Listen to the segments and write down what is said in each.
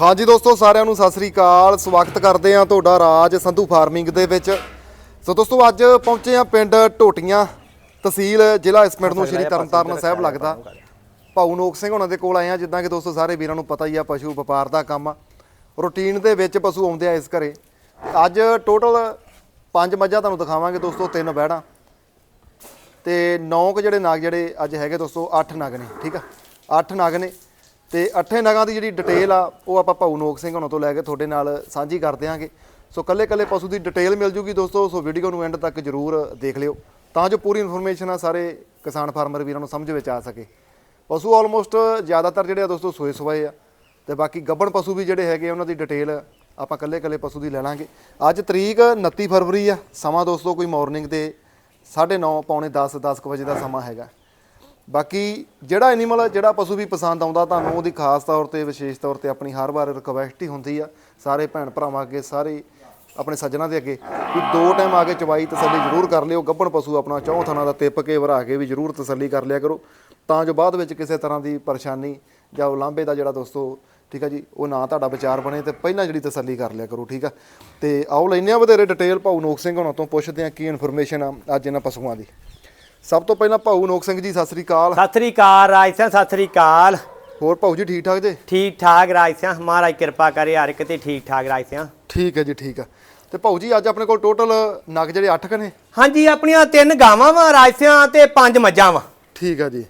ਹਾਂਜੀ ਦੋਸਤੋ ਸਾਰਿਆਂ ਨੂੰ ਸਤਿ ਸ੍ਰੀ ਅਕਾਲ। ਸਵਾਗਤ ਕਰਦੇ ਆ ਤੁਹਾਡਾ ਰਾਜ ਸੰਧੂ ਫਾਰਮਿੰਗ ਦੇ ਵਿੱਚ। ਸੋ ਦੋਸਤੋ ਅੱਜ ਪਹੁੰਚੇ ਆ ਪਿੰਡ ਟੋਟੀਆਂ ਤਹਿਸੀਲ ਜ਼ਿਲ੍ਹਾ ਇਸ ਪਿੰਡ ਨੂੰ ਸ਼੍ਰੀ ਤਰਨਤਾਰਨ ਸਾਹਿਬ ਲੱਗਦਾ। ਭਾਊ ਨੋਕ ਸਿੰਘ ਉਹਨਾਂ ਦੇ ਕੋਲ ਆਏ ਆ ਜਿੱਦਾਂ ਕਿ ਦੋਸਤੋ ਸਾਰੇ ਵੀਰਾਂ ਨੂੰ ਪਤਾ ਹੀ ਆ ਪਸ਼ੂ ਵਪਾਰ ਦਾ ਕੰਮ ਆ। ਰੂਟੀਨ ਦੇ ਵਿੱਚ ਪਸ਼ੂ ਆਉਂਦੇ ਆ ਇਸ ਘਰੇ। ਅੱਜ ਟੋਟਲ ਪੰਜ ਮੱਝਾਂ ਤੁਹਾਨੂੰ ਦਿਖਾਵਾਂਗੇ ਦੋਸਤੋ ਤਿੰਨ ਬੈੜਾਂ ਤੇ ਨੌ ਕੁ ਜਿਹੜੇ ਨਗ ਜਿਹੜੇ ਅੱਜ ਹੈਗੇ ਦੋਸਤੋ 8 ਨਗ ਨੇ ਠੀਕ ਆ? 8 ਨਗ ਨੇ। ਤੇ ਅੱਠੇ ਨਗਾਂ ਦੀ ਜਿਹੜੀ ਡਿਟੇਲ ਆ ਉਹ ਆਪਾਂ ਭਾਊ ਨੋਕ ਸਿੰਘ ਹੁਣਾਂ ਤੋਂ ਲੈ ਕੇ ਤੁਹਾਡੇ ਨਾਲ ਸਾਂਝੀ ਕਰ ਦਿਆਂਗੇ। ਸੋ ਕੱਲੇ ਕੱਲੇ ਪਸ਼ੂ ਦੀ ਡਿਟੇਲ ਮਿਲ ਜੂਗੀ ਦੋਸਤੋ ਸੋ ਵੀਡੀਓ ਨੂੰ ਐਂਡ ਤੱਕ ਜਰੂਰ ਦੇਖ ਲਿਓ। ਤਾਂ ਜੋ ਪੂਰੀ ਇਨਫੋਰਮੇਸ਼ਨ ਆ ਸਾਰੇ ਕਿਸਾਨ ਫਾਰਮਰ ਵੀਰਾਂ ਨੂੰ ਸਮਝ ਵਿੱਚ ਆ ਸਕੇ। ਪਸ਼ੂ ਆਲਮੋਸਟ ਜ਼ਿਆਦਾਤਰ ਜਿਹੜੇ ਆ ਦੋਸਤੋ ਸੋਏ ਸਵਾਏ ਆ। ਤੇ ਬਾਕੀ ਗੱਬਣ ਪਸ਼ੂ ਵੀ ਜਿਹੜੇ ਹੈਗੇ ਆ, ਉਹਨਾਂ ਦੀ ਡਿਟੇਲ ਆਪਾਂ ਕੱਲੇ ਕੱਲੇ ਪਸ਼ੂ ਦੀ ਲੈ ਲਾਂਗੇ। ਅੱਜ ਤਰੀਕ 29 ਫਰਵਰੀ ਆ। ਸਮਾਂ ਦੋਸਤੋ ਕੋਈ ਮਾਰਨਿੰਗ ਦੇ 9:30 ਪੌਣੇ 10 10 ਕੁ ਵਜੇ ਦਾ ਸਮਾਂ ਹੈਗਾ। ਬਾਕੀ ਜਿਹੜਾ ਐਨੀਮਲ ਜਿਹੜਾ ਪਸ਼ੂ ਵੀ ਪਸੰਦ ਆਉਂਦਾ, ਤੁਹਾਨੂੰ ਉਹਦੀ ਖਾਸ ਤੌਰ ਤੇ, ਵਿਸ਼ੇਸ਼ ਤੌਰ ਤੇ ਆਪਣੀ ਹਰ ਵਾਰ ਰਿਕਵੈਸਟ ਹੀ ਹੁੰਦੀ ਆ। ਸਾਰੇ ਭੈਣ ਭਰਾਵਾਂ ਅੱਗੇ, ਸਾਰੇ ਆਪਣੇ ਸੱਜਣਾ ਦੇ ਅੱਗੇ ਵੀ ਦੋ ਟਾਈਮ ਆ ਕੇ ਚਵਾਈ ਤਸੱਲੀ ਜ਼ਰੂਰ ਕਰ ਲਿਓ। ਗੱਭਣ ਪਸ਼ੂ ਆਪਣਾ ਚੌਂ ਥਾਣਾ ਦਾ ਤਿੱਪ ਕੇ ਵਰਾ ਕੇ ਵੀ ਜ਼ਰੂਰ ਤਸੱਲੀ ਕਰ ਲਿਆ ਕਰੋ। ਤਾਂ ਜੋ ਬਾਅਦ ਵਿੱਚ ਕਿਸੇ ਤਰ੍ਹਾਂ ਦੀ ਪਰੇਸ਼ਾਨੀ ਜਾਂ ਉਲਾਂਭੇ ਦਾ ਜਿਹੜਾ ਦੋਸਤੋ, ਠੀਕ ਆ ਜੀ, ਉਹ ਨਾ ਤੁਹਾਡਾ ਵਿਚਾਰ ਬਣੇ ਤੇ ਪਹਿਲਾਂ ਜਿਹੜੀ ਤਸੱਲੀ ਕਰ ਲਿਆ ਕਰੋ, ਠੀਕ ਆ। ਤੇ ਆਓ ਲੈਨੇ ਆ ਵਧੇਰੇ ਡਿਟੇਲ ਭਾਊ ਨੋਕ ਸਿੰਘ ਹੋਣਾ ਤੋਂ ਪੁੱਛਦੇ ਆ ਕੀ ਇਨਫੋਰਮੇਸ਼ਨ ਆ ਅੱਜ ਇਹਨਾਂ ਪਸ਼ੂਆਂ ਦੀ। ਸਭ ਤੋਂ ਪਹਿਲਾਂ ਭਾਊ ਨੋਕ ਸਿੰਘ ਜੀ ਸਤਿ ਸ੍ਰੀ ਅਕਾਲ। ਸਤਿ ਸ੍ਰੀ ਅਕਾਲ ਰਾਜ ਸਿੰਘ ਸਤਿ ਸ੍ਰੀ ਅਕਾਲ। ਹੋਰ ਭਾਊ ਜੀ ਠੀਕ ਠਾਕ ਜੇ? ਠੀਕ ਠਾਕ ਰਾਜ ਸਿੰਘ ਮਹਾਰਾਜ ਕਿਰਪਾ ਕਰੇ ਹਰ ਇੱਕ ਤੇ ਠੀਕ ਠਾਕ ਰਾਜ ਸਿੰਘ। ਠੀਕ ਹੈ ਜੀ ਠੀਕ ਆ ਤੇ ਭਾਊ ਜੀ ਅੱਜ ਆਪਣੇ ਕੋਲ ਟੋਟਲ ਨਗ ਜਿਹੜੇ 8 ਕਨੇ ਹਾਂਜੀ ਆਪਣੀਆਂ ਤਿੰਨ ਗਾਵਾਂ ਵਾ ਰਾਜ ਸਿੰਘ ਤੇ ਪੰਜ ਮੱਝਾਂ ਵਾ। ਠੀਕ ਆ ਜੀ।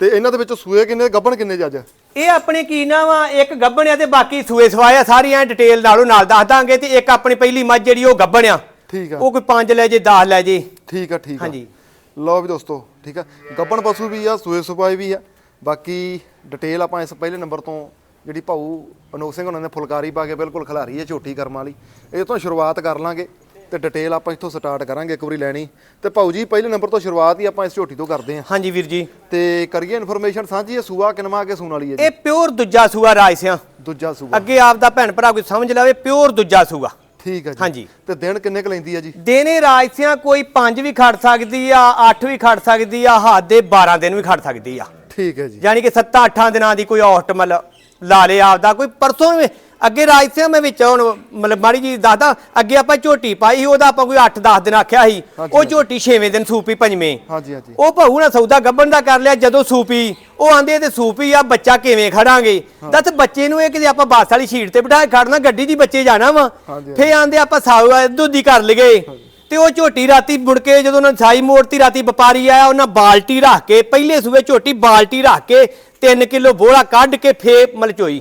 ਤੇ ਇਹਨਾਂ ਦੇ ਵਿੱਚੋਂ ਸੂਏ ਕਿੰਨੇ ਗੱਬਣ ਕਿੰਨੇ ਜੀ ਅੱਜ? ਇਹ ਆਪਣੇ ਕੀ ਨਾ ਵਾ ਇੱਕ ਗੱਬਣਿਆ ਤੇ ਬਾਕੀ ਸੂਏ ਸਵਾਇਆ ਸਾਰੀਆਂ ਡਿਟੇਲ ਨਾਲੋਂ ਨਾਲ ਦੱਸ ਦਾਂਗੇ ਤੇ ਇੱਕ ਆਪਣੀ ਪਹਿਲੀ ਮੱਝ ਜਿਹੜੀ ਉਹ ਗੱਬਣਿਆ ਠੀਕ ਆ ਉਹ ਕੋਈ 5 ਲੈ ਜੇ 10 ਲੈ ਜੇ। ਠੀਕ ਆ ਠੀਕ ਆ ਹਾਂਜੀ। ਲਓ ਵੀ ਦੋਸਤੋ ਠੀਕ ਆ? ਗੱਬਣ ਪਸ਼ੂ ਵੀ ਆ ਸੂਏ ਸੁਪਾਏ ਵੀ ਆ। ਬਾਕੀ ਡਿਟੇਲ ਆਪਾਂ ਇਸ ਪਹਿਲੇ ਨੰਬਰ ਤੋਂ ਜਿਹੜੀ ਭਾਊ ਅਨੋਖ ਸਿੰਘ ਉਹਨਾਂ ਨੇ ਫੁਲਕਾਰੀ ਪਾ ਕੇ ਬਿਲਕੁਲ ਖਿਲਾਰੀ ਹੈ ਝੋਟੀ ਕਰਮ ਵਾਲੀ। ਇਹ ਤੋਂ ਸ਼ੁਰੂਆਤ ਕਰ ਲਾਂਗੇ ਤੇ ਡਿਟੇਲ ਆਪਾਂ ਇੱਥੋਂ ਸਟਾਰਟ ਕਰਾਂਗੇ ਇੱਕ ਵਾਰੀ ਲੈਣੀ। ਤੇ ਭਾਊ ਜੀ ਪਹਿਲੇ ਨੰਬਰ ਤੋਂ ਸ਼ੁਰੂਆਤ ਹੀ ਆਪਾਂ ਇਸ ਝੋਟੀ ਤੋਂ ਕਰਦੇ ਹਾਂ। ਹਾਂਜੀ ਵੀਰ ਜੀ। ਤੇ ਕਰੀਏ ਇਨਫੋਰਮੇਸ਼ਨ ਸਾਂਝੀ ਹੈ ਸੂਆ ਕਿਨਵਾ ਕੇ ਸੂਣ ਵਾਲੀ ਹੈ ਜੀ? ਇਹ ਪਿਓਰ ਦੂਜਾ ਸੂਆ ਰਾਜ ਸਿੰਘ ਦੂਜਾ ਸੂਆ। ਅੱਗੇ ਆਪ ਦਾ ਭੈਣ ਭਰਾ ਕੋਈ ਸਮਝ ਲਵੇ ਪਿਓਰ ਦੂਜਾ ਸੂਆ। ਠੀਕ ਹੈ ਜੀ। ਹਾਂਜੀ। ਤੇ ਦਿਨ ਕਿੰਨੇ ਕ ਲੈਂਦੀ ਹੈ ਜੀ? ਦਿਨੇ ਰਾਜ ਸਿੰਘ ਕੋਈ 5 ਵੀ ਖੜ ਸਕਦੀ ਆ 8 ਵੀ ਖੜ ਸਕਦੀ ਆ ਹੱਦ ਦੇ 12 ਦਿਨ ਵੀ ਖੜ ਸਕਦੀ ਆ। ਠੀਕ ਹੈ ਜੀ। ਯਾਨੀ ਕਿ 7-8 ਦਿਨਾਂ ਦੀ ਕੋਈ ਔਸਟ ਮਤਲਬ ਲਾ ਲੇ ਆਪਦਾ ਕੋਈ ਪਰਸੋਂ ਵੀ- ਅੱਗੇ ਰਾਜ ਸਿੰਘ ਮੈਂ ਵਿੱਚ ਹੁਣ ਮਤਲਬ ਮਾੜੀ ਜੀ ਦੱਸਦਾ ਅੱਗੇ ਆਪਾਂ ਝੋਟੀ ਪਾਈ ਸੀ ਉਹਦਾ ਆਪਾਂ ਕੋਈ 8-10 ਦਿਨ ਆਖਿਆ ਸੀ। ਉਹ ਝੋਟੀ 6ਵੇਂ ਦਿਨ ਸੂਪੀ ਪੰਜਵੇਂ। ਹਾਂਜੀ ਹਾਂਜੀ। ਉਹ ਭਾਊ ਨਾਲ ਸੌਦਾ ਗੱਬਣ ਦਾ ਕਰ ਲਿਆ ਜਦੋਂ ਸੂਪੀ ਉਹ ਆਂਦੇ ਤੇ ਸੂਪੀ ਆ ਬੱਚਾ ਕਿਵੇਂ ਖੜਾਂਗੇ? ਦੱਸ ਬੱਚੇ ਨੂੰ ਇਹ ਕਿਤੇ ਆਪਾਂ ਬੱਸ ਵਾਲੀ ਸ਼ੀਟ ਤੇ ਬਿਠਾ ਕੇ ਖੜਨਾ ਗੱਡੀ ਹੀ ਬੱਚੇ ਜਾਣਾ ਵਾ। ਫੇ ਆਂਦੇ ਆਪਾਂ ਸਾਊ ਦੁੱਧੀ ਕਰ ਲਈਏ। ਤੇ ਉਹ ਝੋਟੀ ਰਾਤੀ ਮੁੜ ਕੇ ਜਦੋਂ ਉਹਨਾਂ ਸਾਈ ਮੋੜਤੀ ਰਾਤੀ ਵਪਾਰੀ ਆਇਆ ਉਹਨਾਂ ਬਾਲਟੀ ਰੱਖ ਕੇ ਪਹਿਲੇ ਸੂਏ ਝੋਟੀ ਬਾਲਟੀ ਰੱਖ ਕੇ 3 ਕਿਲੋ ਬੋਲਾ ਕੱਢ ਕੇ ਫੇ ਮਲਚੋਈ।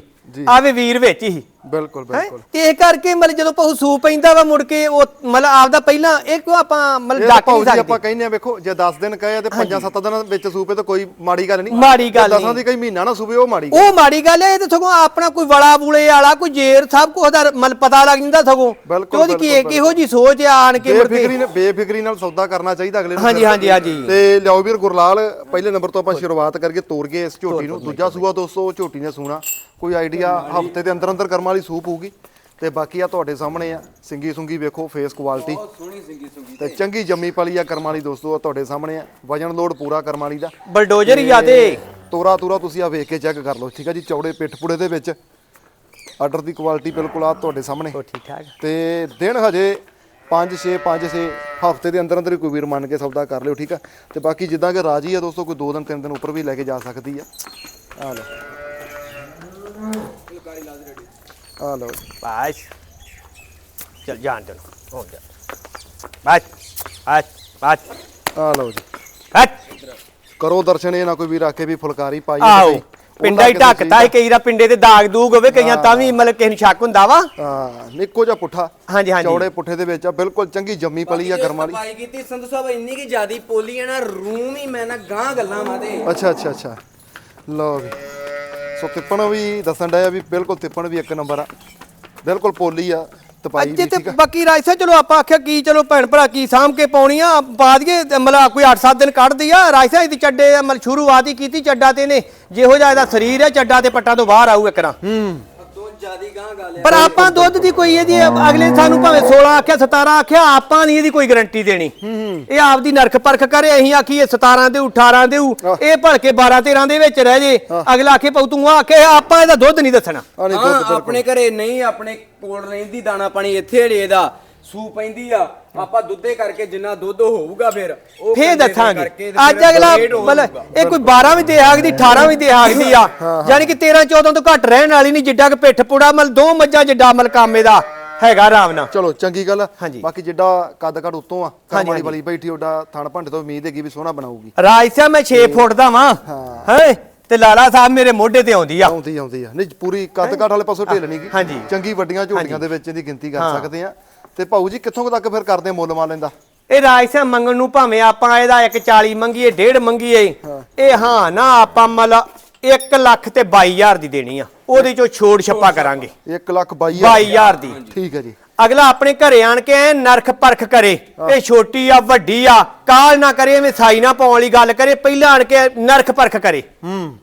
ਆਵੇ ਵੀਰ ਵਿੱਚ ਹੀ। ਬਿਲਕੁਲ? ਬਿਲਕੁਲ। ਤੇ ਇਹ ਕਰਕੇ ਮਤਲਬ ਜਦੋਂ ਪਹੂ ਸੂ ਪੈਂਦਾ ਵਾ ਮੁੜ ਕੇ ਉਹ ਮਤਲਬ ਆਪਦਾ ਪਹਿਲਾਂ ਇਹ ਆਪਾਂ ਮਤਲਬ ਤਾਂ ਡੱਕ ਨਹੀਂ ਸਕਦੇ? ਆਪਾਂ ਕਹਿੰਦੇ ਆ ਵੇਖੋ ਜੇ 10 ਦਿਨ ਕਹੇ ਤੇ 5-7 ਦਿਨਾਂ ਵਿੱਚ ਸੂਪੇ ਤਾਂ ਕੋਈ ਮਾੜੀ ਗੱਲ ਨਹੀਂ। ਮਾੜੀ ਗੱਲ। ਦੀ ਕਈ ਮਹੀਨਾ ਨਾ ਸੂਪੇ ਉਹ ਮਾੜੀ। ਉਹ ਮਾੜੀ ਗੱਲ ਹੈ ਇਹ ਤਾਂ ਸਗੋਂ ਆਪਣਾ ਕੋਈ ਵੜਾ ਬੂਲੇ ਵਾਲਾ ਕੋਈ ਜੇਰ ਸਭ ਕੁਝ ਦਾ ਮਤਲਬ ਪਤਾ ਲੱਗ ਜਾਂਦਾ ਸਗੋਂ। ਕਿ ਉਹਦੀ ਕੀ ਕਿਹੋ ਜੀ ਸੋਚ ਆਣ ਕੇ ਬੇਫਿਕਰੀ ਨਾਲ ਬੇਫਿਕਰੀ ਨਾਲ ਸੌਦਾ ਕਰਨਾ ਚਾਹੀਦਾ ਅਗਲੇ ਨੂੰ। ਹਾਂਜੀ, ਹਾਂਜੀ, ਹਾਂਜੀ। ਤੇ ਲਿਆਓ ਵੀਰ ਗੁਰਲਾਲ ਪਹਿਲੇ ਨੰਬਰ ਤੋਂ ਆਪਾਂ ਸ਼ੁਰੂਆਤ ਕਰਕੇ ਤੋੜ ਗਏ ਇਸ ਝੋਟੀ ਨੂੰ। ਦੂਜਾ ਸੂਆ ਦੋਸਤੋ ਝੋਟੀ ਨੇ ਸੂਣਾ। ਕੋਈ ਆਈਡੀਆ ਹਫ਼ਤੇ ਦੇ ਅੰਦਰ ਅੰਦਰ ਕਰਮ ਵਾਲੀ ਸੂਪ ਹੋਊਗੀ ਤੇ ਬਾਕੀ ਆ ਤੁਹਾਡੇ ਸਾਹਮਣੇ ਆ। ਸਿੰਗੀ ਸੁੰਗੀ ਵੇਖੋ ਫੇਸ ਕੁਆਲਿਟੀ ਸੋਹਣੀ ਸਿੰਗੀ ਸੁੰਗੀ ਤੇ ਚੰਗੀ ਜੰਮੀ ਪਲੀ ਆ ਕਰਮ ਵਾਲੀ ਦੋਸਤੋ ਆ ਤੁਹਾਡੇ ਸਾਹਮਣੇ ਆ। ਵਜਨ ਲੋਡ ਪੂਰਾ ਕਰਮ ਵਾਲੀ ਦਾ। ਬਲਡੋਜ਼ਰ ਹੀ ਆ ਤੇ ਤੋਰਾ ਤੋਰਾ ਤੁਸੀਂ ਆ ਵੇਖ ਕੇ ਚੈੱਕ ਕਰ ਲਓ ਠੀਕ ਆ ਜੀ? ਚੌੜੇ ਪਿੱਠ ਪੁੜੇ ਦੇ ਵਿੱਚ। ਆਰਡਰ ਦੀ ਕੁਆਲਿਟੀ ਬਿਲਕੁਲ ਆ ਤੁਹਾਡੇ ਸਾਹਮਣੇ। ਉਹ ਠੀਕ ਠਾਕ? ਤੇ ਦਿਨ ਹਜੇ 5 6 5 6 ਹਫ਼ਤੇ ਦੇ ਅੰਦਰ ਅੰਦਰ ਹੀ ਕੋਈ ਵੀਰ ਮੰਨ ਕੇ ਸੌਦਾ ਕਰ ਲਿਓ ਠੀਕ ਆ? ਤੇ ਬਾਕੀ ਜਿੱਦਾਂ ਕਿ ਰਾਜੀ ਆ ਦੋਸਤੋ ਕੋਈ 2 ਦਿਨ 3 ਦਿਨ ਉੱਪਰ ਵੀ ਲੈ ਕੇ ਜਾ ਸਕਦੀ ਆ। ਆ ਲਓ। ਆ ਲਓ ਬਸ ਚਲ ਜਾਣ ਦੇ ਹੋ ਜਾ ਬਸ ਬਸ ਬਸ ਆ ਲਓ ਜੀ ਬਸ ਕਰੋ ਦਰਸ਼ਨ ਇਹ ਨਾ ਕੋਈ ਵੀਰ ਆਕੇ ਵੀ ਫੁਲਕਾਰੀ ਪਾਈ ਆਓ। ਪਿੰਡਾ ਹੀ ਕਿਸੇ ਢੱਕਦਾ ਹੈ ਕਈ ਦਾ ਪਿੰਡੇ ਤੇ ਦਾਗ ਦੂਗ ਹੋਵੇ ਕਈਆਂ ਤਾਂ ਵੀ ਮਤਲਬ ਕਿਸੇ ਨੂੰ ਸ਼ੱਕ ਹੁੰਦਾ ਵਾ। ਹਾਂ ਨਿੱਕੋ ਜਿਹਾ ਪੁੱਠਾ। ਹਾਂਜੀ, ਹਾਂਜੀ। ਚੌੜੇ ਪੁੱਠੇ ਦੇ ਵਿੱਚ ਆ ਬਿਲਕੁਲ ਚੰਗੀ ਜੰਮੀ ਪਲੀ ਆ ਵਾਲੀ। ਪਾਈ ਕੀਤੀ ਸੰਧੂ ਸਾਹਿਬ ਇੰਨੀ ਕਿ ਜਿਆਦੀ ਪੋਲੀ ਹੈ ਨਾ ਰੂਮ ਹੀ ਮੈਂ ਨਾ ਗਾਂ ਗੱਲਾਂ ਮਾਤੇ ਅੱਛਾ ਅੱਛਾ ਅੱਛਾ। ਲਓ ਵੀ ਸੋ ਤਿੱਪਣ ਵੀ ਦੱਸਣ ਡਿਆ ਵੀ ਬਿਲਕੁਲ ਤਿੱਪਣ ਵੀ ਇੱਕ ਨੰਬਰ ਆ। ਬਿਲਕੁਲ ਪੋਲੀ ਆ ਤਪਾਈ ਅੱਜੇ ਵੀ ਤੇ ਠੀਕ ਆ। ਬਾਕੀ ਰਾਜਸਾ ਚਲੋ ਆਪਾਂ ਆਖਿਆ ਕੀ ਚਲੋ ਭੈਣ ਭਰਾ ਕੀ ਸਾਂਭ ਕੇ ਪਾਉਣੀ ਆ ਪਾ ਦਈਏ ਤੇ ਮਤਲਬ ਕੋਈ 8-7 ਦਿਨ ਕੱਢਦੀ ਆ ਰਾਜਸਾ ਇਹਦੀ ਚੱਡੇ ਮਤਲਬ ਸ਼ੁਰੂਆਤ ਹੀ ਕੀਤੀ ਚੱਡਾ ਤੇ ਨੇ। ਜਿਹੋ ਜਿਹਾ ਇਹਦਾ ਸਰੀਰ ਹੈ ਚੱਡਾ ਤੇ ਪੱਟਾਂ ਤੋਂ ਬਾਹਰ ਆਊ ਇੱਕਰਾਂ ਹੂੰ। ਜਿਆਦੀ ਗਾਂ ਗੱਲ ਆ ਪਰ ਆਪਾਂ ਦੁੱਧ ਦੀ ਕੋਈ ਇਹਦੀ ਅਗਲੇ ਸਾਨੂੰ ਭਾਵੇਂ 16 ਆਖਿਆ 17 ਆਖਿਆ ਆਪਾਂ ਨਹੀਂ ਇਹਦੀ ਕੋਈ ਗਾਰੰਟੀ ਦੇਣੀ। ਇਹ ਆਪਦੀ ਨਰਖ ਪਰਖ ਕਰੇ ਅਸੀਂ ਆਖੀਏ 17 ਦੇ 18 ਦੇ ਇਹ ਭਲਕੇ 12 13 ਦੇ ਵਿੱਚ ਰਹਿ ਜੇ। ਅਗਲਾ ਆਖੇ ਪਉ ਤੂੰ ਆਖੇ ਆਪਾਂ ਇਹਦਾ ਦੁੱਧ ਨਹੀਂ ਦੱਸਣਾ। ਆਪਣੇ ਘਰੇ ਨਹੀਂ ਆਪਣੇ ਕੋਲ ਰਹਿੰਦੀ ਦਾਣਾ ਪਾਣੀ ਇੱਥੇ ਰੇ ਦਾ। ਸੂ ਪੈਂਦੀ ਆ ਆਪਾਂ ਦੁੱਧੇ ਕਰਕੇ ਜਿੰਨਾ ਦੁੱਧ ਹੋਊਗਾ ਫਿਰ ਉਹ ਫੇਰ ਦੇ ਦੱਸਾਂਗੇ। ਅੱਜ ਅਗਲਾ। ਮਤਲਬ ਇਹ ਕੋਈ 12 ਵੀ ਦੇ ਹਾਕਦੀ 18 ਵੀ ਦੇ ਹਾਕਦੀ ਆ ਯਾਨੀ ਕਿ 13 14 ਤੋਂ ਘੱਟ ਰਹਿਣ ਵਾਲੀ ਨਹੀਂ ਜਿੱਡਾ ਕਿ ਪਿੱਠ ਪੁੜਾ ਮਲ ਦੋ ਮੱਝਾਂ ਜਿੱਡਾ ਮਲ ਕਾਮੇ ਦਾ ਹੈਗਾ ਆਰਾਮ ਨਾਲ। ਚਲੋ ਚੰਗੀ ਗੱਲ। ਬਾਕੀ ਜਿੱਡਾ ਕੱਦ ਕੱਦ ਉੱਤੋਂ ਆ ਕਰਮਾਲੀ। ਵਾਲੀ ਬੈਠੀ ਓਡਾ ਥਣ ਭੰਡੇ ਤੋਂ ਉਮੀਦ ਹੈਗੀ ਵੀ ਸੋਹਣਾ ਬਣਾਊਗੀ। ਰਾਜ ਸਾਹਿਬ ਮੈਂ 6 ਫੁੱਟ ਦਾ ਵਾਂ। ਹੈ। ਤੇ ਲਾਲਾ ਸਾਹਿਬ ਮੇਰੇ ਮੋਢੇ ਤੇ ਆਉਂਦੀ ਆ। ਆਉਂਦੀ ਆਉਂਦੀ ਆ। ਨਹੀਂ ਪੂਰੀ ਕੱਦ ਕੱਦ ਵਾਲੇ ਪਾਸੋਂ ਢਿੱਲ ਨਹੀਂ ਹਾਂਜੀ। ਚੰਗੀ ਵੱਡੀਆਂ ਝੋਟੀਆਂ ਦੇ ਵਿੱਚ ਇਹਦੀ ਗਿਣਤੀ ਕਰ ਸਕਦੇ ਆ। ਤੇ ਭਾਊ ਜੀ ਕਿੱਥੋਂ ਕੁ ਤੱਕ ਫਿਰ ਕਰਦੇ ਮੁੱਲ ਮਾਲ ਲੈਂਦਾ ਇਹ ਰਾਜ ਸਾਹਿਬ ਮੰਗਣ ਨੂੰ ਭਾਵੇਂ ਆਪਾਂ ਇਹਦਾ 140 ਮੰਗੀਏ ਡੇਢ ਮੰਗੀਏ। ਇਹ ਹਾਂ ਨਾ ਆਪਾਂ ਮਲ 1 ਲੱਖ ਤੇ 22000 ਦੀ ਦੇਣੀ ਆ। ਉਹਦੇ ਚੋਂ ਛੋੜ ਛੱਪਾ ਕਰਾਂਗੇ। 1 ਲੱਖ 22 22000 ਦੀ। ਠੀਕ ਹੈ ਜੀ। ਅਗਲਾ ਆਪਣੇ ਘਰੇ ਆਣ ਕੇ ਐ ਨਰਖ ਪਰਖ ਕਰੇ। ਇਹ ਛੋਟੀ ਆ ਵੱਡੀ ਆ ਕਾਲ ਨਾ ਕਰੇ ਐਵੇਂ ਸਾਈ ਨਾ ਪਾਉਣ ਵਾਲੀ ਗੱਲ ਕਰੇ ਪਹਿਲਾਂ ਆਣ ਕੇ ਨਰਖ ਪਰਖ ਕਰੇ।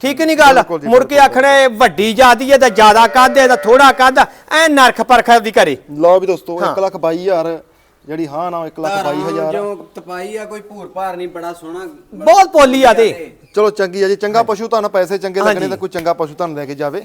ਠੀਕ ਨਹੀਂ ਗੱਲ? ਮੁੜ ਕੇ ਆਖਣਾ ਇਹ ਵੱਡੀ ਜਾਦੀ ਹੈ ਤਾਂ ਜ਼ਿਆਦਾ ਕੱਦ ਹੈ ਤਾਂ ਥੋੜਾ ਕੱਦ ਐ ਨਰਖ ਪਰਖ ਦੀ ਕਰੇ। ਲਓ ਵੀ ਦੋਸਤੋ 1 ਲੱਖ 22000 ਜਿਹੜੀ ਹਾਂ ਨਾ 1 ਲੱਖ 22000 ਜੋ ਤਪਾਈ ਆ ਕੋਈ ਭੂਰ ਭਾਰ ਨਹੀਂ ਬੜਾ ਸੋਹਣਾ। ਬਹੁਤ ਪੋਲੀ ਆ ਤੇ। ਚਲੋ ਚੰਗੀ ਆ ਜੀ ਚੰਗਾ ਪਸ਼ੂ ਤੁਹਾਨੂੰ ਪੈਸੇ ਚੰਗੇ ਲੱਗਣੇ। ਤਾਂ ਕੋਈ ਚੰਗਾ ਪਸ਼ੂ ਤੁਹਾਨੂੰ ਲੈ ਕੇ ਜਾਵੇ।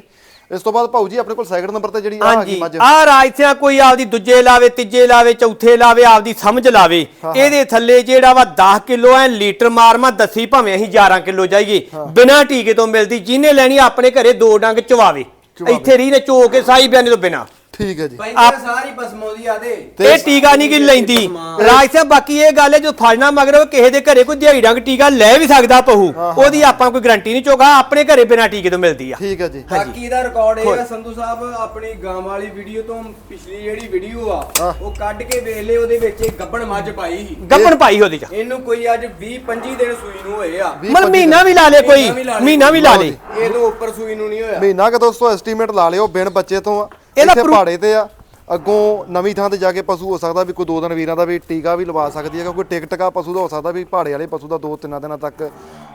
ਇਸ ਤੋਂ ਬਾਅਦ ਭਾਊ ਜੀ ਆਪਣੇ ਕੋਲ ਸੈਕਿੰਡ ਨੰਬਰ ਤੇ ਜਿਹੜੀ ਆ ਗਈ ਮੱਝ। ਆ ਰਾਜਸਿਆ ਕੋਈ ਆਪਦੀ ਦੂਜੇ ਲਾਵੇ ਤੀਜੇ ਲਾਵੇ ਚੌਥੇ ਲਾਵੇ ਆਪਦੀ ਸਮਝ ਲਾਵੇ। ਇਹਦੇ ਥੱਲੇ ਜਿਹੜਾ ਵਾ 10 ਕਿਲੋ ਐ ਲੀਟਰ ਮਾਰਮਾ ਦੱਸੀ ਭਾਵੇਂ ਅਸੀਂ 11 ਕਿਲੋ ਜਾਈਏ। ਬਿਨਾ ਟੀਕੇ ਤੋਂ ਮਿਲਦੀ ਜਿਹਨੇ ਲੈਣੀ ਆਪਣੇ ਘਰੇ ਦੋ ਡੰਗ ਚਵਾਵੇ। ਇੱਥੇ ਰੀ ਨੇ ਚੋ ਕੇ ਸਾਈ ਬਿਆਨੇ ਤੋਂ ਬਿਨਾ। ਠੀਕ ਹੈ ਜੀ। ਪੈਂਦੇ ਸਾਰੀ ਪਸਮੌਦੀ ਆ ਦੇ। ਇਹ ਟੀਕਾ ਨਹੀਂ ਕਿ ਲੈਂਦੀ। ਰਾਜ ਸਾਹਿਬ ਬਾਕੀ ਇਹ ਗੱਲ ਹੈ ਜੋ ਫੜਨਾ ਮਗਰ ਕਿਸੇ ਦੇ ਘਰੇ ਕੋਈ ਦਿਹਾੜੀ ਡੰਗ ਟੀਕਾ ਲੈ ਵੀ ਸਕਦਾ ਪਹੂ। ਉਹਦੀ ਆਪਾਂ ਕੋਈ ਗਾਰੰਟੀ ਨਹੀਂ ਚੋਗਾ ਆਪਣੇ ਘਰੇ ਬਿਨਾ ਟੀਕੇ ਤੋਂ ਮਿਲਦੀ ਆ। ਠੀਕ ਹੈ ਜੀ। ਬਾਕੀ ਦਾ ਰਿਕਾਰਡ ਇਹ ਆ ਸੰਧੂ ਸਾਹਿਬ ਆਪਣੀ ਗਾਂ ਵਾਲੀ ਵੀਡੀਓ ਤੋਂ ਪਿਛਲੀ ਜਿਹੜੀ ਵੀਡੀਓ ਆ ਉਹ ਕੱਢ ਕੇ ਵੇਖ ਲਏ ਉਹਦੇ ਵਿੱਚ ਇੱਕ ਗੱਬਣ ਮੱਝ ਪਾਈ ਸੀ। ਗੱਪਣ ਪਾਈ ਉਹਦੇ ਚ। ਇਹਨੂੰ ਕੋਈ ਅੱਜ 20 25 ਦਿਨ ਸੂਈ ਨੂੰ ਹੋਏ ਆ। ਮਤਲਬ ਮਹੀਨਾ ਵੀ ਲਾ ਲੇ ਕੋਈ ਮਹੀਨਾ ਵੀ ਲਾ ਲੇ ਇਹ ਤੋਂ ਉੱਪਰ ਸੂਈ ਨੂੰ ਨਹੀਂ ਹੋਇਆ। ਮਹੀਨਾ ਕਿ ਦੋਸਤੋ ਐਸਟੀਮੇਟ ਲਾ ਲਿਓ ਬਿਨ ਬੱਚੇ ਤੋਂ ਆ। ਇਹਦਾ ਪਹਾੜੇ ਤੇ ਆ। ਅੱਗੋਂ ਨਵੀਂ ਥਾਂ ਤੇ ਜਾ ਕੇ ਪਸ਼ੂ ਹੋ ਸਕਦਾ ਵੀ ਕੋਈ ਦੋ ਦਿਨ ਵੀਰਾਂ ਦਾ ਵੀ ਟੀਕਾ ਵੀ ਲਵਾ ਸਕਦੀ ਹੈ ਕਿਉਂਕਿ ਟਿਕ ਟਕਾ ਪਸ਼ੂ ਦਾ ਹੋ ਸਕਦਾ ਵੀ ਪਹਾੜੇ ਵਾਲੇ ਪਸ਼ੂ ਦਾ ਦੋ ਤਿੰਨਾਂ ਦਿਨਾਂ ਤੱਕ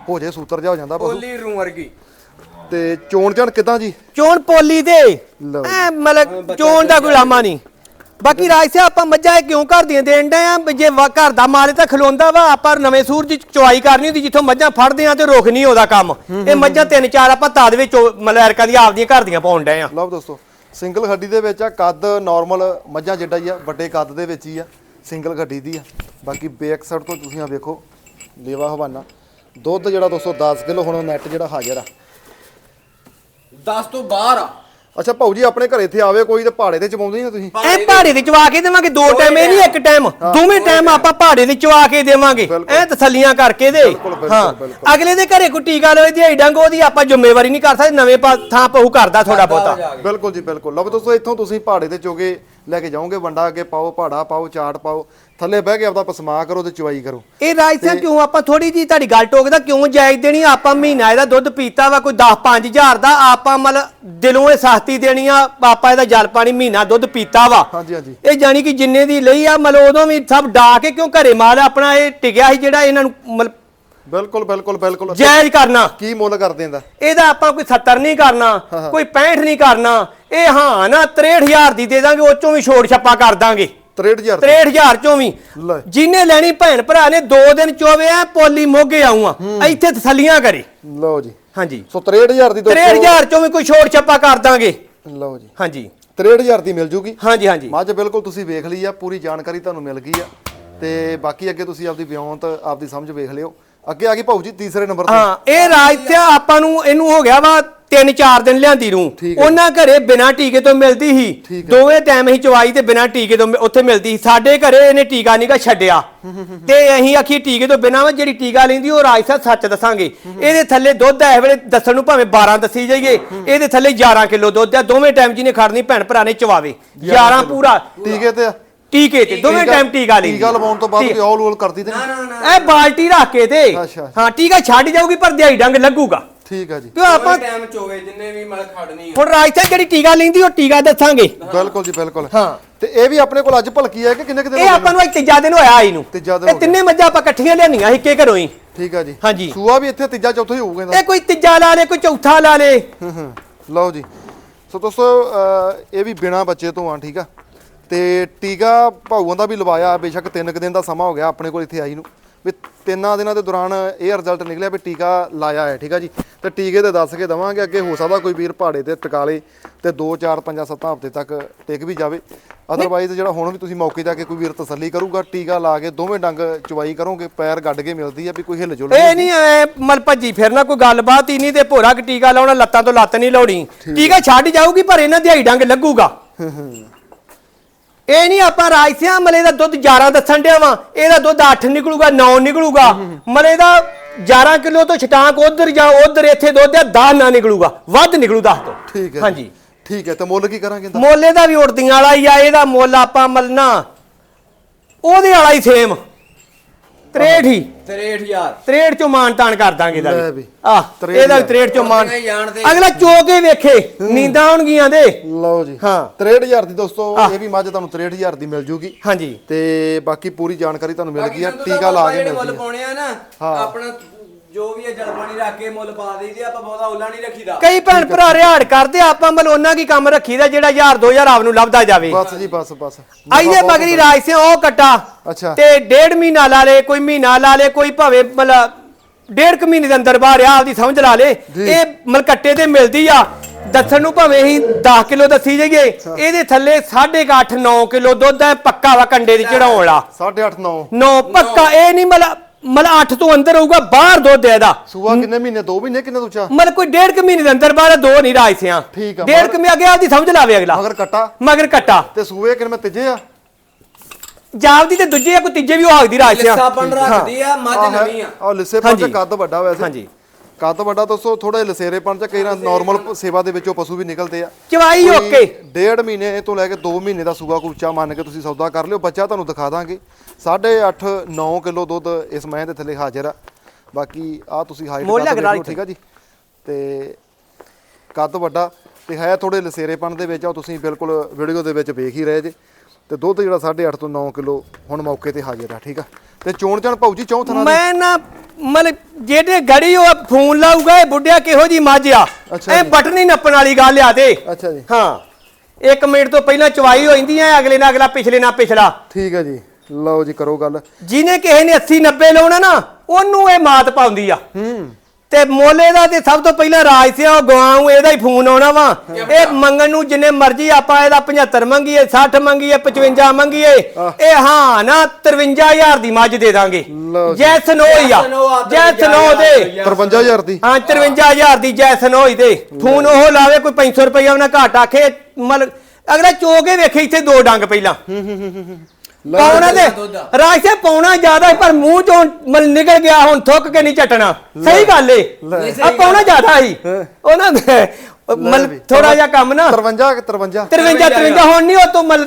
ਹੋ ਜੇ ਸੂਤਰ ਜਾ ਹੋ ਜਾਂਦਾ ਪਸ਼ੂ। ਕੋਲੀ ਰੂ ਵਰਗੀ। ਤੇ ਚੋਣ ਚਣ ਕਿਦਾਂ ਜੀ? ਚੋਣ ਪੋਲੀ ਦੇ। ਲਓ। ਐ ਮਤਲਬ ਚੋਣ ਦਾ ਕੋਈ ਲਾਮਾ ਨਹੀਂ। ਬਾਕੀ ਰਾਜ ਸਾਹਿਬ ਆਪਾਂ ਮੱਝਾਂ ਇਹ ਕਿਉਂ ਘਰ ਦੀਆਂ ਦੇਣ ਡਏ ਆ? ਵੀ ਜੇ ਵਾ- ਘਰ ਦਾ ਮਾਲ ਤਾਂ ਖਲੋਂਦਾ ਵਾ ਆਪਾਂ ਨਵੇਂ ਸੂਰ ਦੀ ਚੁਆਈ ਕਰਨੀ ਹੁੰਦੀ ਜਿੱਥੋਂ ਮੱਝਾਂ ਫੜਦੇ ਆ ਤੇ ਰੁਕ ਨਹੀਂ ਉਹਦਾ ਕੰਮ। ਇਹ ਮੱਝਾਂ ਤਿੰਨ ਚਾਰ ਆਪਾਂ ਤਾਦ ਵਿੱਚ ਮਤਲਬ ਐਰਕਾਂ ਦੀਆਂ ਆਪਦੀਆਂ ਘਰ ਦੀਆਂ ਪਾਉਣ ਡਏ ਆ। ਲਓ ਦੋਸਤੋ ਸਿੰਗਲ ਹੱਡੀ ਦੇ ਵਿੱਚ ਆ, ਕੱਦ ਨਾਰਮਲ ਮੱਝਾਂ ਜਿੱਡਾ ਹੀ ਆ, ਵੱਡੇ ਕੱਦ ਦੇ ਵਿੱਚ ਹੀ ਆ, ਸਿੰਗਲ ਹੱਡੀ ਦੀ ਆ। ਬਾਕੀ ਬੈਕ ਸਾਈਡ ਤੋਂ ਤੁਸੀਂ ਆ ਵੇਖੋ, ਲੇਵਾ ਹਵਾਨਾ। ਦੁੱਧ ਜਿਹੜਾ ਦੋਸਤੋ 10 ਕਿਲੋ, ਹੁਣ ਨੈਟ ਜਿਹੜਾ ਹਾਜ਼ਰ ਆ। 10 ਤੋਂ ਬਾਹਰ ਆ। ਅੱਛਾ ਭਾਊ ਜੀ ਆਪਣੇ ਘਰੇ ਇੱਥੇ ਆਵੇ ਕੋਈ ਤੇ ਪਹਾੜੇ ਤੇ ਚਵਾਉਂਦੇ ਆ ਤੁਸੀਂ? ਐ ਪਹਾੜੇ ਦੇ ਚਵਾ ਕੇ ਦੇਵਾਂਗੇ ਦੋ ਟਾਈਮ ਇਹ ਨਹੀਂ ਇੱਕ ਟਾਈਮ ਦੋਵੇਂ ਟਾਈਮ ਆਪਾਂ ਪਹਾੜੇ ਦੇ ਚਵਾ ਕੇ ਦੇਵਾਂਗੇ। ਐ ਤਸੱਲੀਆਂ ਕਰਕੇ ਦੇ। ਹਾਂ। ਅਗਲੇ ਦੇ ਘਰੇ ਕੋਈ ਟੀਕਾ ਲੋਏ ਦੀ ਡੰਗ ਉਹਦੀ ਆਪਾਂ ਜ਼ਿੰਮੇਵਾਰੀ ਨਹੀਂ ਕਰ ਸਕਦੇ ਨਵੇਂ ਥਾਂ ਪਹੂ ਕਰਦਾ ਥੋੜਾ ਬਹੁਤਾ। ਬਿਲਕੁਲ ਜੀ ਬਿਲਕੁਲ। ਲਓ ਦੋਸਤੋ ਇੱਥੋਂ ਤੁਸੀਂ ਪਹਾੜੇ ਤੇ ਚੋਗੇ ਲੈ ਕੇ ਜਾਓਗੇ ਵੰਡਾ ਅੱਗੇ ਪਾਓ ਪਹਾੜਾ ਪਾਓ ਚਾਟ ਪਾਓ ਥੱਲੇ ਬਹਿ ਕੇ ਆਪਦਾ ਪਸਮਾ ਕਰੋ ਤੇ ਚਵਾਈ ਕਰੋ। ਇਹ ਰਾਜ ਸਾਹਿਬ ਕਿਉਂ ਆਪਾਂ ਥੋੜੀ ਜੀ ਤੁਹਾਡੀ ਗੱਲ ਟੋਕਦਾ ਕਿਉਂ ਜਾਇਜ਼ ਦੇਣੀ ਆਪਾਂ ਮਹੀਨਾ ਇਹਦਾ ਦੁੱਧ ਪੀਤਾ ਵਾ ਕੋਈ 10 5000 ਦਾ ਆਪਾਂ ਮਤਲਬ ਦਿਲੋਂ ਇਹ ਸਸਤੀ ਦੇਣੀ ਆ ਆਪਾਂ ਇਹਦਾ ਜਲ ਪਾਣੀ ਮਹੀਨਾ ਦੁੱਧ ਪੀਤਾ ਵਾ। ਹਾਂਜੀ ਹਾਂਜੀ। ਇਹ ਜਾਣੀ ਕਿ ਜਿੰਨੇ ਦੀ ਲਈ ਆ ਮਤਲਬ ਉਦੋਂ ਵੀ ਸਭ ਡਾ ਕੇ ਕਿਉਂ ਘਰੇ ਮਾਲ ਆਪਣਾ ਇਹ ਟਿਕਿਆ ਸੀ ਜਿਹੜਾ ਇਹਨਾਂ ਨੂੰ ਮਤਲਬ ਬਿਲਕੁਲ ਬਿਲਕੁਲ ਬਿਲਕੁਲ। ਜਾਇਜ਼ ਕਰਨਾ। ਕੀ ਮੁੱਲ ਕਰਦੇ ਇਹਦਾ ਇਹਦਾ ਆਪਾਂ ਕੋਈ 70 ਨਹੀਂ ਕਰਨਾ ਕੋਈ 65 ਨਹੀਂ ਕਰਨਾ। ਇਹ ਹਾਂ ਨਾ 63000 ਦੀ ਦੇ ਦਾਂਗੇ ਉਹ ਚੋਂ ਵੀ ਛੋੜ ਛੱਪਾ ਕਰ ਦਾਂਗੇ। 63000 63000 ਚੋਂ ਵੀ। ਲੈ। ਜਿਹਨੇ ਲੈਣੀ ਭੈਣ ਭਰਾ ਨੇ ਦੋ ਦਿਨ ਚੋਵੇ ਆ ਪੋਲੀ ਮੋਗੇ ਆਉਂ ਆ ਇੱਥੇ ਤਸੱਲੀਆਂ ਕਰੇ। ਲਓ ਜੀ। ਹਾਂਜੀ। ਸੋ 63000 ਦੀ ਦੋਸਤੋ 63000 ਚੋਂ ਵੀ ਕੋਈ ਛੋੜ ਛੱਪਾ ਕਰ ਦਾਂਗੇ। ਲਓ ਜੀ। ਹਾਂਜੀ। 63000 ਦੀ ਮਿਲ ਜੂਗੀ। ਹਾਂਜੀ ਹਾਂਜੀ। ਮੱਝ ਬਿਲਕੁਲ ਤੁਸੀਂ ਵੇਖ ਲਈ ਆ ਪੂਰੀ ਜਾਣਕਾਰੀ ਤੁਹਾਨੂੰ ਮਿਲ ਗਈ ਆ। ਤੇ ਬਾਕੀ ਅੱਗੇ ਤੁਸੀਂ ਆਪਦੀ ਵਿਉਂਤ ਆਪਦੀ ਸਮਝ ਵੇਖ ਲਿਓ। ਅੱਗੇ ਆ ਗਈ ਭਾਊ ਜੀ ਤੀਸਰੇ ਨੰਬਰ ਤੇ। ਹਾਂ ਇਹ ਰਾਜ ਤੇ ਆਪਾਂ ਨੂੰ ਇਹਨੂੰ ਹੋ ਗਿਆ ਵਾ ਤਿੰਨ ਚਾਰ ਦਿਨ ਲਿਆਂਦੀ ਨੂੰ। ਠੀਕ ਹੈ। ਉਹਨਾਂ ਘਰੇ ਬਿਨਾ ਟੀਕੇ ਤੋਂ ਮਿਲਦੀ ਸੀ। ਠੀਕ ਹੈ। ਦੋਵੇਂ ਟਾਈਮ ਹੀ ਚਵਾਈ ਤੇ ਬਿਨਾ ਟੀਕੇ ਤੋਂ ਮ- ਉੱਥੇ ਮਿਲਦੀ ਸੀ। ਸਾਡੇ ਘਰੇ ਇਹਨੇ ਟੀਕਾ ਨਹੀਂਗਾ ਛੱਡਿਆ। ਤੇ ਅਸੀਂ ਆਖੀ ਟੀਕੇ ਤੋਂ ਬਿਨਾ ਵਾ ਜਿਹੜੀ ਟੀਕਾ ਲੈਂਦੀ ਉਹ ਰਾਜ ਸਾਹਿਬ ਸੱਚ ਦੱਸਾਂਗੇ। ਇਹਦੇ ਥੱਲੇ ਦੁੱਧ ਐ ਵੇਲੇ ਦੱਸਣ ਨੂੰ ਭਾਵੇਂ 12 ਦੱਸੀ ਜਾਈਏ। ਇਹਦੇ ਥੱਲੇ 11 ਕਿਲੋ ਦੁੱਧ ਆ ਦੋਵੇਂ ਟਾਈਮ ਜਿਹਨੇ ਖੜਨੀ ਭੈਣ ਭਰਾ ਨੇ ਚਵਾਵੇ। 11 ਪੂਰਾ। ਟੀਕੇ ਤੇ ਆ। ਟੀਕੇ ਤੇ ਦੋਵੇਂ ਟਾਈਮ ਟੀਕਾ ਲੈਂਦੀ ਟੀਕਾ ਲਵਾਉਣ ਤੋਂ ਬਾਅਦ। ਵੀ ਆਲ ਓਲ ਕਰਦੀ ਤੇ ਨਾ? ਨਾ ਨਾ ਇਹ ਬਾਲਟੀ ਰੱਖ ਕੇ ਤੇ। ਅੱਛਾ। ਹਾਂ ਟੀਕਾ ਛੱਡ ਜਾਊਗੀ ਪਰ ਦਿਹਾੜੀ ਡੰਗ ਲੱਗੂਗਾ। ਠੀਕ ਆ ਜੀ। ਕਿਉਂ ਆਪਾਂ ਟਾਈਮ ਚੋਵੇ ਜਿੰਨੇ ਵੀ ਮਲ ਖੜਨੀ ਆ। ਹੁਣ ਰਾਜਸਥਾਨ ਜਿਹੜੀ ਟੀਕਾ ਲੈਂਦੀ ਉਹ ਟੀਕਾ ਦੱਸਾਂਗੇ। ਬਿਲਕੁਲ ਜੀ ਬਿਲਕੁਲ। ਹਾਂ। ਤੇ ਇਹ ਵੀ ਆਪਣੇ ਕੋਲ ਅੱਜ ਭਲਕੀ ਹੈ ਕਿ ਕਿੰਨੇ ਕਿਤੇ ਇਹ ਆਪਾਂ ਨੂੰ ਅੱਜ ਤੀਜਾ ਦਿਨ ਹੋਇਆ ਇਹਨੂੰ ਤੀਜਾ ਦਿਨ ਇਹ ਹੋ ਤਿੰਨੇ ਮੱਝਾਂ ਆਪਾਂ ਇਕੱਠੀਆਂ ਲਿਆਂਦੀਆਂ ਇੱਕੇ ਘਰੋਂ ਹੀ। ਠੀਕ ਆ ਜੀ। ਹਾਂਜੀ। ਸੂਆ ਵੀ ਇੱਥੇ ਤੀਜਾ ਚੌਥਾ ਹੀ ਹੋਊਗਾ ਇਹਦਾ ਇਹ ਕੋਈ ਤੀਜਾ ਲਾ ਲੇ ਕੋਈ ਚੌਥਾ ਲਾ ਲੇ। ਹੂੰ ਹੂੰ। ਲਓ ਜੀ। ਸੋ ਦੋਸਤੋ ਅਹ, ਇਹ ਵੀ ਬਿਨਾ ਬੱਚੇ ਤੋਂ ਆ ਠੀਕ ਆ? ਤੇ ਟੀਕਾ ਭਾਊਆਂ ਦਾ ਵੀ ਲਵਾਇਆ ਬੇਸ਼ੱਕ ਤਿੰਨ ਕੁ ਦਿਨ ਦਾ ਸਮਾਂ ਹੋ ਗਿਆ ਆਪਣੇ ਕੋਲ ਇੱਥੇ ਆਈ ਨੂੰ। ਵੀ ਤਿੰਨਾਂ ਦਿਨਾਂ ਦੇ ਦੌਰਾਨ ਇਹ ਰਿਜ਼ਲਟ ਨਿਕਲਿਆ ਵੀ ਟੀਕਾ ਲਾਇਆ ਹੈ ਠੀਕ ਆ ਜੀ? ਤੇ ਟੀਕੇ ਤੇ ਦੱਸ ਕੇ ਦਵਾਂਗੇ ਅੱਗੇ ਹੋ ਸਕਦਾ ਕੋਈ ਵੀਰ ਪਹਾੜੇ ਤੇ ਟਿਕਾ ਲੇ ਤੇ 2 4 5 7 ਹਫ਼ਤੇ ਤੱਕ ਟਿਕ ਵੀ ਜਾਵੇ। ਅਦਰਵਾਈਜ਼ ਜਿਹੜਾ ਹੁਣ ਵੀ ਤੁਸੀਂ ਮੌਕੇ ਤੇ ਆ ਕੇ ਕੋਈ ਵੀਰ ਤਸੱਲੀ ਕਰੂਗਾ ਟੀਕਾ ਲਾ ਕੇ ਦੋਵੇਂ ਡੰਗ ਚਵਾਈ ਕਰੋਗੇ ਪੈਰ ਗੱਡ ਕੇ ਮਿਲਦੀ ਆ ਵੀ ਕੋਈ ਹਿੱਲ ਜੁਲ ਇਹ ਨਹੀਂ ਐ ਮਲ ਭੱਜੀ ਫਿਰਨਾ ਕੋਈ ਗੱਲਬਾਤ ਹੀ ਨਹੀਂ ਤੇ ਭੋਰਾ ਕ ਟੀਕਾ ਲਾਉਣਾ ਲੱਤਾਂ ਤੋਂ ਲੱਤ ਨਹੀਂ ਲਾਉਣੀ। ਟੀਕਾ ਛੱਡ ਜਾਊਗੀ ਪਰ ਇਹਨਾਂ ਦਿਹਾਈ ਡੰਗ ਲੱਗੂਗਾ। ਇਹ ਨਹੀਂ ਆਪਾਂ ਰਾਜਸਿਆਂ ਮਲੇ ਦਾ ਦੁੱਧ 11 ਦੱਸਣ ਡਿਆ ਵਾਂ। ਇਹਦਾ ਦੁੱਧ 8 ਨਿਕਲੂਗਾ 9 ਨਿਕਲੂਗਾ। ਮਲੇ ਦਾ 11 ਕਿਲੋ ਤੋਂ ਛਟਾਂਕ ਉਧਰ ਜਾ ਉਧਰ ਇੱਥੇ ਦੁੱਧ ਆ 10 ਨਾ ਨਿਕਲੂਗਾ ਵੱਧ ਨਿਕਲੂ 10 ਤੋਂ ਠੀਕ ਹੈ ਹਾਂਜੀ। ਠੀਕ ਹੈ ਤੇ ਮੁੱਲ ਕੀ ਕਰਾਂਗੇ ਇਹਦਾ? ਮੋਲੇ ਦਾ ਵੀ ਉੜਦੀਆਂ ਵਾਲਾ ਹੀ ਆ ਇਹਦਾ ਮੁੱਲ ਆਪਾਂ ਮਲਣਾ। ਉਹਦੇ ਵਾਲਾ ਹੀ ਸੇਮ 63 ਹੀ 63000 63 ਚੋਂ ਮਾਨ ਤਾਨ ਕਰ ਦਾਂਗੇ ਇਹਦਾ ਲੈ ਵੀ ਵੀ। ਆਹ 63 ਇਹਦਾ ਵੀ 63 ਚੋਂ ਮਾਨ ਨਹੀਂ ਜਾਣਦੇ। ਅਗਲਾ ਚੋ ਕੇ ਵੇਖੇ ਨੀਂਦਾਂ ਆਉਣਗੀਆਂ ਦੇ ਲਓ ਜੀ ਹਾਂ। 63000 ਦੀ ਦੋਸਤੋ। ਇਹ ਵੀ ਮੱਝ ਤੁਹਾਨੂੰ 63000 ਦੀ ਮਿਲ ਜੂਗੀ ਹਾਂਜੀ ਤੇ ਬਾਕੀ ਪੂਰੀ ਜਾਣਕਾਰੀ ਤੁਹਾਨੂੰ ਮਿਲ ਗਈ ਆ ਟੀਕਾ ਲਾ ਕੇ ਮਿਲ ਮੁੱਲ ਗਈ ਆ। ਪਾਉਣੇ ਆ ਨਾ ਹਾਂ। ਆਪਣਾ ਜੋ ਵੀ ਹੈ ਜਲ ਪਾਣੀ ਰੱਖ ਕੇ ਮੁੱਲ ਪਾ ਦੇਈਦੇ ਆਪਾਂ ਬਹੁਤਾ ਉੱਲਾ ਨਹੀਂ ਰੱਖੀਦਾ। ਕਈ ਭੈਣ ਭਰਾ ਰਿਹਾੜ ਕਰਦੇ ਆ, ਆਪਾਂ ਮਲ ਉਹਨਾਂ ਕੀ ਕੰਮ ਰੱਖੀਦਾ ਜਿਹੜਾ 1000 2000 ਆਪ ਨੂੰ ਲੱਭਦਾ ਜਾਵੇ। ਬਸ ਜੀ ਬਸ ਬਸ। ਆਈਏ ਮਗਰੀ ਰਾਜ ਸੇ ਉਹ ਕੱਟਾ। ਅੱਛਾ। ਤੇ ਡੇਢ ਮਹੀਨਾ ਲਾ ਲੇ ਕੋਈ ਮਹੀਨਾ ਲਾ ਲੇ ਕੋਈ ਭਾਵੇਂ ਮਤਲਬ ਡੇਢ ਕੁ ਮਹੀਨੇ ਦੇ ਅੰਦਰ ਬਾਹਰ ਆ ਆਪਦੀ ਸਮਝ ਲਾ ਲੇ। ਜੀ। ਇਹ ਮਲਕੱਟੇ ਤੇ ਮਿਲਦੀ ਆ। ਦੱਸਣ ਨੂੰ ਭਾਵੇਂ ਅਸੀਂ 10 ਕਿਲੋ ਦੱਸੀ ਜਾਈਏ ਇਹਦੇ ਥੱਲੇ 8.5 9 ਕਿਲੋ ਦੁੱਧ ਹੈ ਪੱਕਾ ਵਾ ਕੰਡੇ ਦੀ ਚੜਾਉਣ ਵਾਲਾ। 8.5 9 ਨੌ। ਪੱਕਾ ਇਹ ਨਹੀਂ ਮਤਲਬ ਮਤਲਬ 8 ਤੋਂ ਅੰਦਰ ਹੋਊਗਾ ਬਾਹਰ ਦੁੱਧ ਇਹਦਾ। ਸੂਆ ਕਿੰਨੇ ਮਹੀਨੇ 2 ਮਹੀਨੇ ਕਿੰਨੇ ਤੋਂ ਉੱਚਾ ਮਤਲਬ ਕੋਈ ਡੇਢ ਕੁ ਮਹੀਨੇ ਦੇ ਅੰਦਰ ਬਾਹਰ ਦੋ ਨਹੀਂ ਰਾਜ ਸਿਆਂ ਠੀਕ ਆ, ਡੇਢ ਕੁ ਮਹੀਨੇ ਅੱਗੇ ਆਪਦੀ ਸਮਝ ਲਾਵੇ ਅਗਲਾ। ਮਗਰ ਕਟਾ। ਮਗਰ ਕੱਟਾ। ਤੇ ਸੂਏ ਕਿੰਨੇ ਤੀਜੇ ਆ? ਜਾਪਦੀ ਤੇ ਦੂਜੇ ਆ ਕੋਈ ਤੀਜੇ ਵੀ ਉਹ ਹਾਕਦੀ ਰਾਜ ਸਿਆਂ ਲਿੱਸਾਪਣ ਰੱਖਦੀ ਆ ਮੱਝ ਨਵੀਂ ਆ। ਆਹ ਲਿੱਸੇ ਪਰ ਹਾਂਜੀ। ਕੱਦ ਵੱਡਾ ਵੈਸੇ। ਹਾਂਜੀ। ਕੱਦ ਵੱਡਾ ਦੋਸਤੋ ਥੋੜਾ ਜਿਹਾ ਲਸੇਰੇਪਣ ਚ ਕਈ ਨਾ ਨਾਰਮਲ ਸੇਵਾ ਦੇ ਵਿੱਚੋਂ ਪਸ਼ੂ ਵੀ ਨਿਕਲਦੇ ਆ। ਚਵਾਈ ਕੋਈ ਓਕੇ। ਡੇਢ ਮਹੀਨੇ ਤੋਂ ਲੈ ਕੇ 2 ਮਹੀਨੇ ਦਾ ਸੂਆ ਕੁਚਾ ਮੰਨ ਕੇ ਤੁਸੀਂ ਸੌਦਾ ਕਰ ਲਿਓ ਬੱਚਾ ਤੁਹਾਨੂੰ ਦਿਖਾ ਦਾਂਗੇ। 8.5 9 ਕਿਲੋ ਦੁੱਧ ਇਸ ਮਹੀਂ ਦੇ ਥੱਲੇ ਹਾਜ਼ਰ ਆ। ਬਾਕੀ ਆ ਤੁਸੀਂ ਹਾਈਟ ਮੁੱਲ ਅਗਲਾ ਦੇਖੋ ਠੀਕ ਆ ਜੀ? ਤੇ ਕੱਦ ਵੱਡਾ ਤੇ ਹੈ ਥੋੜੇ ਲਸੇਰੇਪਣ ਦੇ ਵਿੱਚ ਆ ਉਹ ਤੁਸੀਂ ਬਿਲਕੁਲ ਵੀਡੀਓ ਦੇ ਵਿੱਚ ਵੇਖ ਹੀ ਰਹੇ ਜੇ। ਤੇ ਦੁੱਧ ਜਿਹੜਾ 8.5 ਤੋਂ 9 ਕਿਲੋ ਹੁਣ ਮੌਕੇ ਤੇ ਹਾਜ਼ਰ ਆ ਠੀਕ ਆ? ਤੇ ਚੋਣ ਚਣ ਭਾਊ ਜੀ ਚੌਂ ਥਣਾ ਦੀ? ਮੈਂ ਨਾ ਮਤਲਬ ਜਿਹੜੇ ਗੜੀ ਉਹ ਫੋਨ ਲਾਊਗਾ ਇਹ ਬੁੱਢਿਆ ਕਿਹੋ ਜੀ ਮੱਝ ਆ? ਅੱਛਾ ਇਹ ਜੀ। ਬਟਨ ਹੀ ਨੱਪਣ ਵਾਲੀ ਗੱਲ ਆ ਤੇ। ਅੱਛਾ ਜੀ। ਹਾਂ। ਇੱਕ ਮਿੰਟ ਤੋਂ ਪਹਿਲਾਂ ਚਵਾਈ ਹੋ ਜਾਂਦੀ ਹੈ ਅਗਲੇ ਨਾਲ ਅਗਲਾ ਪਿਛਲੇ ਨਾਲ ਪਿਛਲਾ। ਠੀਕ ਆ ਜੀ। ਲਓ ਜੀ ਕਰੋ ਗੱਲ। ਜਿਹਨੇ ਕਿਸੇ ਨੇ 80 90 ਲਾਉਣਾ ਨਾ ਉਹਨੂੰ ਇਹ ਮਾਤ ਪਾਉਂਦੀ ਆ। ਹੂੰ। ਤੇ ਮੋਲੇ ਦਾ ਤੇ ਸਭ ਤੋਂ ਪਹਿਲਾਂ ਰਾਜ ਸਿਆ ਉਹ ਗਵਾਉਂ ਇਹਦਾ ਹੀ ਫੋਨ ਆਉਣਾ ਵਾ। ਇਹ ਮੰਗਣ ਨੂੰ ਜਿੰਨੇ ਮਰਜ਼ੀ ਆਪਾਂ ਇਹਦਾ 75 ਮੰਗੀਏ 60 ਮੰਗੀਏ 55 ਮੰਗੀਏ ਇਹ ਹਾਂ ਨਾ 53000 ਦੀ ਮੱਝ ਦੇ ਦਾਂਗੇ। ਲਓ ਜੀ। ਜੈਸਨ ਹੋਈ ਆ ਜੈਸਨ ਉਹ ਦੇ। 53000 ਦੀ। ਹਾਂ 53000 ਦੀ ਜੈਸਨ ਹੋਈ ਦੇ। ਫੋਨ ਉਹ ਲਾਵੇ ਕੋਈ 500 ਰੁਪਏ ਉਹਨਾਂ ਘਾਟ ਆਖੇ ਮਲ ਅਗਲਾ ਚੋਕੇ ਵੇਖੇ ਇੱਥੇ ਦੋ ਡੰਗ ਪਹਿਲਾਂ। ਪਾਉਣਾ ਦੇ। ਰਾਜ ਸੇ ਪਾਉਣਾ ਜ਼ਿਆਦਾ ਹੈ, ਪਰ ਮੂੰਹ ਚੋਂ ਮਲ ਨਿਕਲ ਗਿਆ ਹੁਣ ਥੁੱਕ ਕੇ ਨਹੀਂ ਚਟਣਾ। ਸਹੀ ਗੱਲ ਏ। ਆ ਪਾਉਣਾ ਗੱਲ। ਜ਼ਿਆਦਾ ਹੀ। ਉਹਨਾਂ ਦੇ ਮਲ। ਥੋੜਾ ਜਿਹਾ ਕੰਮ ਨਾ। 53 ਕਿ 53 53 53 ਹੁਣ ਨਹੀਂ ਉਹ ਤੋਂ ਮਲ